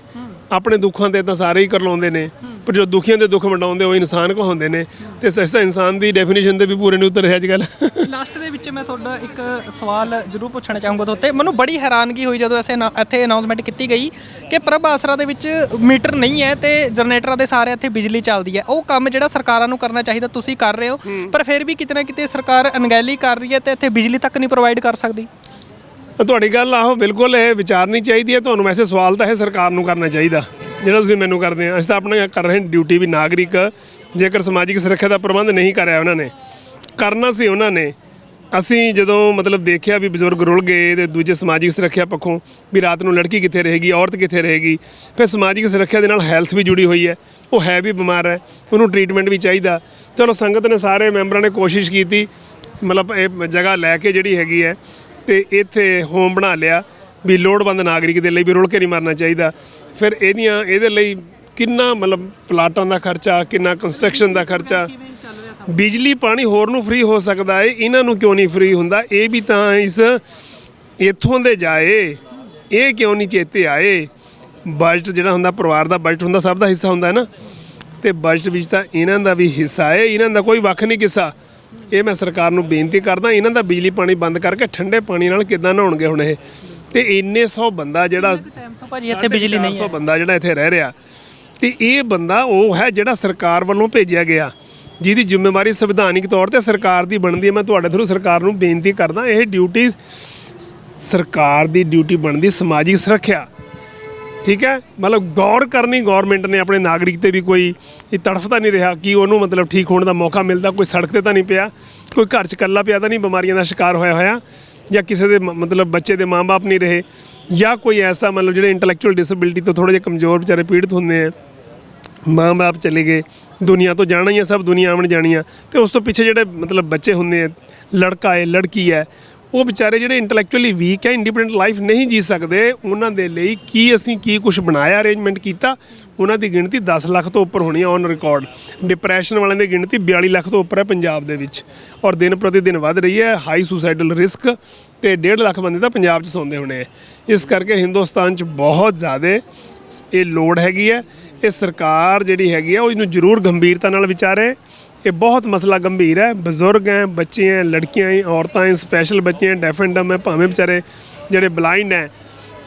ਆਪਣੇ ਦੁੱਖਾਂ ਤੇ ਤਾਂ ਸਾਰੇ ਹੀ ਕਰਲਾਉਂਦੇ ਨੇ ਪਰ ਜੋ ਦੁਖੀਆਂ ਦੇ ਦੁੱਖ ਵੰਡਾਉਂਦੇ ਉਹ ਇਨਸਾਨ ਕਹਾਉਂਦੇ ਨੇ। ਤੇ ਸੱਚ ਤਾਂ ਇਨਸਾਨ ਦੀ ਡੈਫੀਨੇਸ਼ਨ ਤੇ ਵੀ ਪੂਰੇ ਨਹੀਂ ਉਤਰ ਰਿਹਾ ਅੱਜ ਕੱਲ੍ਹ। ਲਾਸਟ ਦੇ ਵਿੱਚ ਮੈਂ ਤੁਹਾਡਾ ਇੱਕ ਸਵਾਲ ਜ਼ਰੂਰ ਪੁੱਛਣਾ ਚਾਹੂੰਗਾ ਤੁਹਾਡੇ ਤੇ ਮੈਨੂੰ ਬੜੀ ਹੈਰਾਨਗੀ ਹੋਈ ਜਦੋਂ ਐਸੇ ਇੱਥੇ ਅਨਾਉਂਸਮੈਂਟ ਕੀਤੀ ਗਈ ਕਿ ਪ੍ਰਭ ਆਸਰਾ ਦੇ ਵਿੱਚ ਮੀਟਰ ਨਹੀਂ ਹੈ ਤੇ ਜਨਰੇਟਰਾਂ ਦੇ ਸਾਰੇ ਇੱਥੇ ਬਿਜਲੀ ਚੱਲਦੀ ਹੈ। ਉਹ ਕੰਮ ਜਿਹੜਾ ਸਰਕਾਰਾਂ ਨੂੰ ਕਰਨਾ ਚਾਹੀਦਾ ਤੁਸੀਂ ਕਰ ਰਹੇ ਹੋ ਪਰ ਫਿਰ ਵੀ ਕਿਤੇ ਨਾ ਕਿਤੇ ਸਰਕਾਰ ਅਣਗਹਿਲੀ ਕਰ ਰਹੀ ਹੈ ਤੇ ਇੱਥੇ ਬਿਜਲੀ ਤੱਕ ਨਹੀਂ ਪ੍ਰੋਵਾਈਡ ਕਰ ਸਕਦੀ। ਤੁਹਾਡੀ ਗੱਲ ਆਹੋ, ਬਿਲਕੁਲ ਇਹ ਵਿਚਾਰਨੀ ਚਾਹੀਦੀ ਹੈ ਤੁਹਾਨੂੰ ਵੈਸੇ ਸਵਾਲ ਤਾਂ ਇਹ ਸਰਕਾਰ ਨੂੰ ਕਰਨਾ ਚਾਹੀਦਾ। ਜਿਹੜਾ ਤੁਸੀਂ ਮੈਨੂੰ ਕਰਦੇ ਆ, ਅਸੀਂ ਤਾਂ ਆਪਣਾ ਕਰ ਰਹੇ ਡਿਊਟੀ ਵੀ ਨਾਗਰਿਕ, ਜੇਕਰ ਸਮਾਜਿਕ ਸੁਰੱਖਿਆ ਦਾ ਪ੍ਰਬੰਧ ਨਹੀਂ ਕਰਿਆ ਉਹਨਾਂ ਨੇ, ਕਰਨਾ ਸੀ ਉਹਨਾਂ ਨੇ। ਅਸੀਂ ਜਦੋਂ ਮਤਲਬ ਦੇਖਿਆ ਵੀ ਬਜ਼ੁਰਗ ਰੁਲ ਗਏ ਤੇ ਦੂਜੇ ਸਮਾਜਿਕ ਸੁਰੱਖਿਆ ਪੱਖੋਂ ਵੀ ਰਾਤ ਨੂੰ ਲੜਕੀ ਕਿੱਥੇ ਰਹੇਗੀ, ਔਰਤ ਕਿੱਥੇ ਰਹੇਗੀ, ਫਿਰ ਸਮਾਜਿਕ ਸੁਰੱਖਿਆ ਦੇ ਨਾਲ ਹੈਲਥ ਵੀ ਜੁੜੀ ਹੋਈ ਹੈ। ਉਹ ਹੈ ਵੀ ਬਿਮਾਰ ਹੈ, ਉਹਨੂੰ ਟ੍ਰੀਟਮੈਂਟ ਵੀ ਚਾਹੀਦਾ। ਚਲੋ ਸੰਗਤ ਨੇ ਸਾਰੇ ਮੈਂਬਰਾਂ ਨੇ ਕੋਸ਼ਿਸ਼ ਕੀਤੀ, ਮਤਲਬ ਇਹ ਜਗ੍ਹਾ ਲੈ ਕੇ ਜਿਹੜੀ ਹੈਗੀ ਹੈ ਤੇ ਇੱਥੇ ਹੋਮ ਬਣਾ ਲਿਆ ਵੀ ਲੋੜਵੰਦ ਨਾਗਰਿਕ ਦੇ ਲਈ ਵੀ ਰੁਲ ਕੇ ਨਹੀਂ ਮਰਨਾ ਚਾਹੀਦਾ। ਫਿਰ ਇਹਦੀਆਂ, ਇਹਦੇ ਲਈ ਕਿੰਨਾ ਮਤਲਬ ਪਲਾਟਾਂ ਦਾ ਖਰਚਾ, ਕਿੰਨਾ ਕੰਸਟਰਕਸ਼ਨ ਦਾ ਖਰਚਾ? ਬਿਜਲੀ, ਪਾਣੀ ਹੋਰ ਨੂੰ ਫ੍ਰੀ ਹੋ ਸਕਦਾ ਹੈ ਇਹਨਾਂ ਨੂੰ ਕਿਉਂ ਨਹੀਂ ਫ੍ਰੀ ਹੁੰਦਾ? ਇਹ ਵੀ ਤਾਂ ਇਸ ਇੱਥੋਂ ਦੇ ਜਾਏ, ਇਹ ਕਿਉਂ ਨਹੀਂ ਚੇਤੇ ਆਏ? ਬਜਟ ਜਿਹੜਾ ਹੁੰਦਾ, ਪਰਿਵਾਰ ਦਾ ਬਜਟ ਹੁੰਦਾ, ਸਭ ਦਾ ਹਿੱਸਾ ਹੁੰਦਾ ਹੈ ਨਾ। ਤੇ ਬਜਟ ਵਿੱਚ ਤਾਂ ਇਹਨਾਂ ਦਾ ਵੀ ਹਿੱਸਾ ਹੈ ਇਹਨਾਂ ਦਾ ਕੋਈ ਵੱਖ ਨਹੀਂ ਕਿੱਸਾ। ਇਹ ਮੈਂ ਸਰਕਾਰ ਨੂੰ ਬੇਨਤੀ ਕਰਦਾ ਇਹਨਾਂ ਦਾ ਬਿਜਲੀ ਪਾਣੀ ਬੰਦ ਕਰਕੇ ਠੰਡੇ ਪਾਣੀ ਨਾਲ ਕਿੱਦਾਂ ਨਹਾਉਣਗੇ ਹੁਣ ਇਹ? ਤੇ ਇੰਨੇ ਸੌ ਬੰਦਾ ਜਿਹੜਾ ਭਾਜੀ ਇੱਥੇ ਬਿਜਲੀ ਨਹੀਂ 400 ਬੰਦਾ ਜਿਹੜਾ ਇੱਥੇ ਰਹਿ ਰਿਹਾ। ਤੇ ਇਹ ਬੰਦਾ ਉਹ ਹੈ ਜਿਹੜਾ ਸਰਕਾਰ ਵੱਲੋਂ ਭੇਜਿਆ ਗਿਆ। ਜਿਹਦੀ ਜ਼ਿੰਮੇਵਾਰੀ ਸੰਵਿਧਾਨਿਕ ਤੌਰ ਤੇ ਸਰਕਾਰ ਦੀ ਬਣਦੀ ਹੈ। ਮੈਂ ਤੁਹਾਡੇ ਥਰੂ ਸਰਕਾਰ ਨੂੰ ਬੇਨਤੀ ਕਰਦਾ ਇਹ ਡਿਊਟੀ ਸਰਕਾਰ ਦੀ ਡਿਊਟੀ ਬਣਦੀ ਸਮਾਜਿਕ ਸੁਰੱਖਿਆ। ਠੀਕ ਹੈ? ਮਤਲਬ ਗੌਰ ਕਰਨੀ ਗਵਰਨਮੈਂਟ ਨੇ ਆਪਣੇ ਨਾਗਰਿਕ ਤੇ ਵੀ ਕੋਈ ਇਹ ਤੜਫਦਾ ਨਹੀਂ ਰਿਹਾ ਕਿ ਉਹਨੂੰ ਮਤਲਬ ਠੀਕ ਹੋਣ ਦਾ ਮੌਕਾ ਮਿਲਦਾ, ਕੋਈ ਸੜਕ ਤੇ ਤਾਂ ਨਹੀਂ ਪਿਆ, ਕੋਈ ਘਰ 'ਚ ਇਕੱਲਾ ਪਿਆ ਤਾਂ ਨਹੀਂ ਬਿਮਾਰੀਆਂ ਦਾ ਸ਼ਿਕਾਰ ਹੋਇਆ ਹੋਇਆ ਜਾਂ ਕਿਸੇ ਦੇ ਮ- ਮਤਲਬ ਬੱਚੇ ਦੇ ਮਾਂ-ਬਾਪ ਨਹੀਂ ਰਹੇ ਜਾਂ ਕੋਈ ਐਸਾ ਮਤਲਬ ਜਿਹੜੇ ਇੰਟੈਲੈਕਚੁਅਲ ਡਿਸੇਬਿਲਿਟੀ ਤੋਂ ਥੋੜੇ ਜਿਹਾ ਕਮਜ਼ੋਰ ਵਿਚਾਰੇ ਪੀੜਤ ਹੁੰਦੇ ਆ, ਮਾਂ-ਬਾਪ ਚਲੇ ਗਏ, ਦੁਨੀਆ ਤੋਂ ਜਾਣਾ ਹੀ ਆ, ਸਭ ਦੁਨੀਆ ਆਉਣ ਜਾਣੀ ਆ ਤੇ ਉਸ ਤੋਂ ਪਿੱਛੇ ਜਿਹੜੇ ਮਤਲਬ ਬੱਚੇ ਹੁੰਦੇ ਆ, ਲੜਕਾ ਹੈ, ਲੜਕੀ ਹੈ ਉਹ ਵਿਚਾਰੇ ਜਿਹੜੇ ਇੰਟੈਲੈਕਚੁਅਲੀ ਵੀਕ ਹੈ ਇੰਡੀਪੈਂਡੈਂਟ ਲਾਈਫ ਨਹੀਂ ਜੀ ਸਕਦੇ, ਉਹਨਾਂ ਦੇ ਲਈ ਕੀ ਅਸੀਂ ਕੀ ਕੁਝ ਬਣਾਇਆ ਅਰੇਂਜਮੈਂਟ ਕੀਤਾ? ਉਹਨਾਂ ਦੀ ਗਿਣਤੀ 10 ਲੱਖ ਤੋਂ ਉੱਪਰ ਹੋਣੀ ਔਨ ਰਿਕਾਰਡ ਡਿਪਰੈਸ਼ਨ ਵਾਲਿਆਂ ਦੀ ਗਿਣਤੀ 42 ਲੱਖ ਤੋਂ ਉੱਪਰ ਹੈ ਪੰਜਾਬ ਦੇ ਵਿੱਚ। ਔਰ ਦਿਨ ਪ੍ਰਤੀ ਦਿਨ ਵੱਧ ਰਹੀ ਹੈ ਹਾਈ ਸੁਸਾਈਡਲ ਰਿਸਕ ਤੇ 1.5 ਲੱਖ ਬੰਦੇ ਤਾਂ ਪੰਜਾਬ 'ਚ ਸੌਂਦੇ ਹੋਣੇ ਆ ਇਸ ਕਰਕੇ ਹਿੰਦੁਸਤਾਨ 'ਚ ਬਹੁਤ ਜ਼ਿਆਦਾ ਇਹ ਲੋੜ ਹੈਗੀ ਹੈ। ਇਹ ਸਰਕਾਰ ਜਿਹੜੀ ਹੈਗੀ ਆ ਉਹ ਇਹਨੂੰ ਜ਼ਰੂਰ ਗੰਭੀਰਤਾ ਨਾਲ ਵਿਚਾਰੇ। ਇਹ ਬਹੁਤ ਮਸਲਾ ਗੰਭੀਰ ਹੈ। ਬਜ਼ੁਰਗ ਹੈ, ਬੱਚੇ ਹੈ, ਲੜਕੀਆਂ ਹੈ, ਔਰਤਾਂ ਹੈ ਸਪੈਸ਼ਲ ਬੱਚੇ ਹੈ ਡੈਫ ਐਂਡ ਡਮ ਹੈ, ਭਾਵੇਂ ਵਿਚਾਰੇ ਜਿਹੜੇ ਬਲਾਈਂਡ ਹੈ।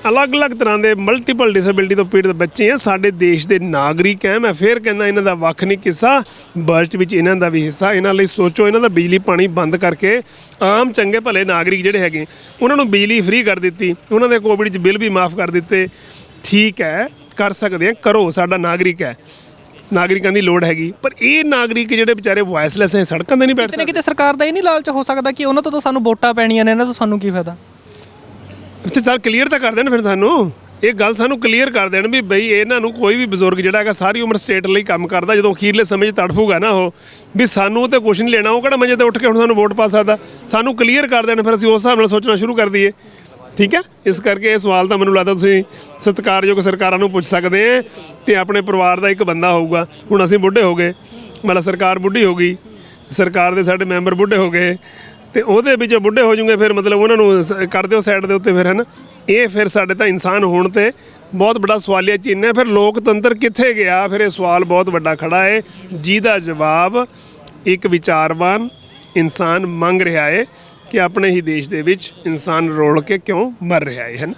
ਅਲੱਗ-ਅਲੱਗ ਤਰ੍ਹਾਂ ਦੇ ਮਲਟੀਪਲ ਡਿਸੇਬਿਲਿਟੀ ਤੋਂ ਪੀੜਤ ਬੱਚੇ ਹੈ। ਸਾਡੇ ਦੇਸ਼ ਦੇ ਨਾਗਰਿਕ ਹੈ। ਮੈਂ ਫੇਰ ਕਹਿੰਦਾ ਇਹਨਾਂ ਦਾ ਵੱਖ ਨਹੀਂ ਕਿੱਸਾ। ਬਜਟ ਵਿੱਚ ਇਹਨਾਂ ਦਾ ਵੀ ਹਿੱਸਾ। ਇਹਨਾਂ ਲਈ ਸੋਚੋ, ਇਹਨਾਂ ਦਾ ਬਿਜਲੀ ਪਾਣੀ ਬੰਦ ਕਰਕੇ ਆਮ ਚੰਗੇ ਭਲੇ ਨਾਗਰਿਕ ਜਿਹੜੇ ਹੈਗੇ, ਉਹਨਾਂ ਨੂੰ ਬਿਜਲੀ ਫ੍ਰੀ ਕਰ ਦਿੱਤੀ। ਉਹਨਾਂ ਦੇ ਕੋਵਿਡ 'ਚ ਬਿੱਲ ਵੀ ਮਾਫ ਕਰ ਦਿੱਤੇ। ਠੀਕ ਹੈ, ਕਰ ਸਕਦੇ ਆ ਕਰੋ, ਸਾਡਾ ਨਾਗਰਿਕ ਹੈ। ਨਾਗਰਿਕਾਂ ਦੀ ਲੋੜ ਹੈਗੀ ਪਰ ਇਹ ਨਾਗਰਿਕ ਜਿਹੜੇ ਵਿਚਾਰੇ ਵਾਇਸਲੈਸ ਹੈ ਸੜਕਾਂ ਤੇ ਨਹੀਂ ਬੈਠ ਕਿਤੇ ਨਾ ਕਿਤੇ ਸਰਕਾਰ ਦਾ ਇਹ ਨਹੀਂ ਲਾਲਚ ਹੋ ਸਕਦਾ ਕਿ ਉਹਨਾਂ ਤੋਂ ਤਾਂ ਸਾਨੂੰ ਵੋਟਾਂ ਪੈਣੀਆਂ ਨੇ ਇਹਨਾਂ ਤੋਂ ਸਾਨੂੰ ਕੀ ਫਾਇਦਾ? ਤੇ ਚੱਲ ਕਲੀਅਰ ਤਾਂ ਕਰ ਦੇਣ ਫਿਰ ਸਾਨੂੰ। ਇਹ ਗੱਲ ਸਾਨੂੰ ਕਲੀਅਰ ਕਰ ਦੇਣ ਵੀ ਬਈ ਇਹਨਾਂ ਨੂੰ ਕੋਈ ਵੀ ਬਜ਼ੁਰਗ ਜਿਹੜਾ ਹੈਗਾ ਸਾਰੀ ਉਮਰ ਸਟੇਟ ਲਈ ਕੰਮ ਕਰਦਾ ਜਦੋਂ ਅਖੀਰਲੇ ਸਮੇਂ 'ਚ ਤੜਫੂਗਾ ਨਾ ਉਹ ਵੀ ਸਾਨੂੰ ਤੇ ਕੁਝ ਨਹੀਂ ਲੈਣਾ ਉਹ ਕਿਹੜਾ ਮੰਜੇ ਤੇ ਉੱਠ ਕੇ ਹੁਣ ਸਾਨੂੰ ਵੋਟ ਪਾ ਸਕਦਾ। ਸਾਨੂੰ ਕਲੀਅਰ ਕਰ ਦੇਣ ਫਿਰ ਅਸੀਂ ਉਸ ਹਿਸਾਬ ਨਾਲ ਸੋਚਣਾ ਸ਼ੁਰੂ ਕਰ ਦਈਏ। ਠੀਕ ਹੈ? ਇਸ ਕਰਕੇ ਇਹ ਸਵਾਲ ਤਾਂ ਮੈਨੂੰ ਲੱਗਦਾ ਤੁਸੀਂ ਸਤਿਕਾਰਯੋਗ ਸਰਕਾਰਾਂ ਨੂੰ ਪੁੱਛ ਸਕਦੇ ਆ ਤੇ ਆਪਣੇ ਪਰਿਵਾਰ ਦਾ ਇੱਕ ਬੰਦਾ ਹੋਊਗਾ। ਹੁਣ ਅਸੀਂ ਬੁੱਢੇ ਹੋ ਗਏ। ਮਤਲਬ ਸਰਕਾਰ ਬੁੱਢੀ ਹੋ ਗਈ। ਸਰਕਾਰ ਦੇ ਸਾਡੇ ਮੈਂਬਰ ਬੁੱਢੇ ਹੋ ਗਏ। ਤੇ ਉਹਦੇ ਵਿੱਚ ਬੁੱਢੇ ਹੋ ਜੂਗੇ ਫਿਰ ਮਤਲਬ ਉਹਨਾਂ ਨੂੰ ਕਰ ਦਿਓ ਸਾਈਡ ਦੇ ਉੱਤੇ ਫਿਰ, ਹਨ? ਇਹ ਫਿਰ ਸਾਡੇ ਤਾਂ ਇਨਸਾਨ ਹੋਣ ਤੇ ਬਹੁਤ ਵੱਡਾ ਸਵਾਲੀਆ ਚਿੰਨ੍ਹ ਹੈ। ਫਿਰ ਲੋਕਤੰਤਰ ਕਿੱਥੇ ਗਿਆ? ਫਿਰ ਇਹ ਸਵਾਲ ਬਹੁਤ ਵੱਡਾ ਖੜਾ ਹੈ। ਜਿਹਦਾ ਜਵਾਬ ਇੱਕ ਵਿਚਾਰਵਾਨ ਇਨਸਾਨ ਮੰਗ ਰਿਹਾ ਹੈ। ਕਿ ਆਪਣੇ ਹੀ ਦੇਸ਼ ਦੇ ਵਿੱਚ ਇਨਸਾਨ ਰੋਲ ਕੇ ਕਿਉਂ ਮਰ ਰਿਹਾ ਹੈ ਹਨ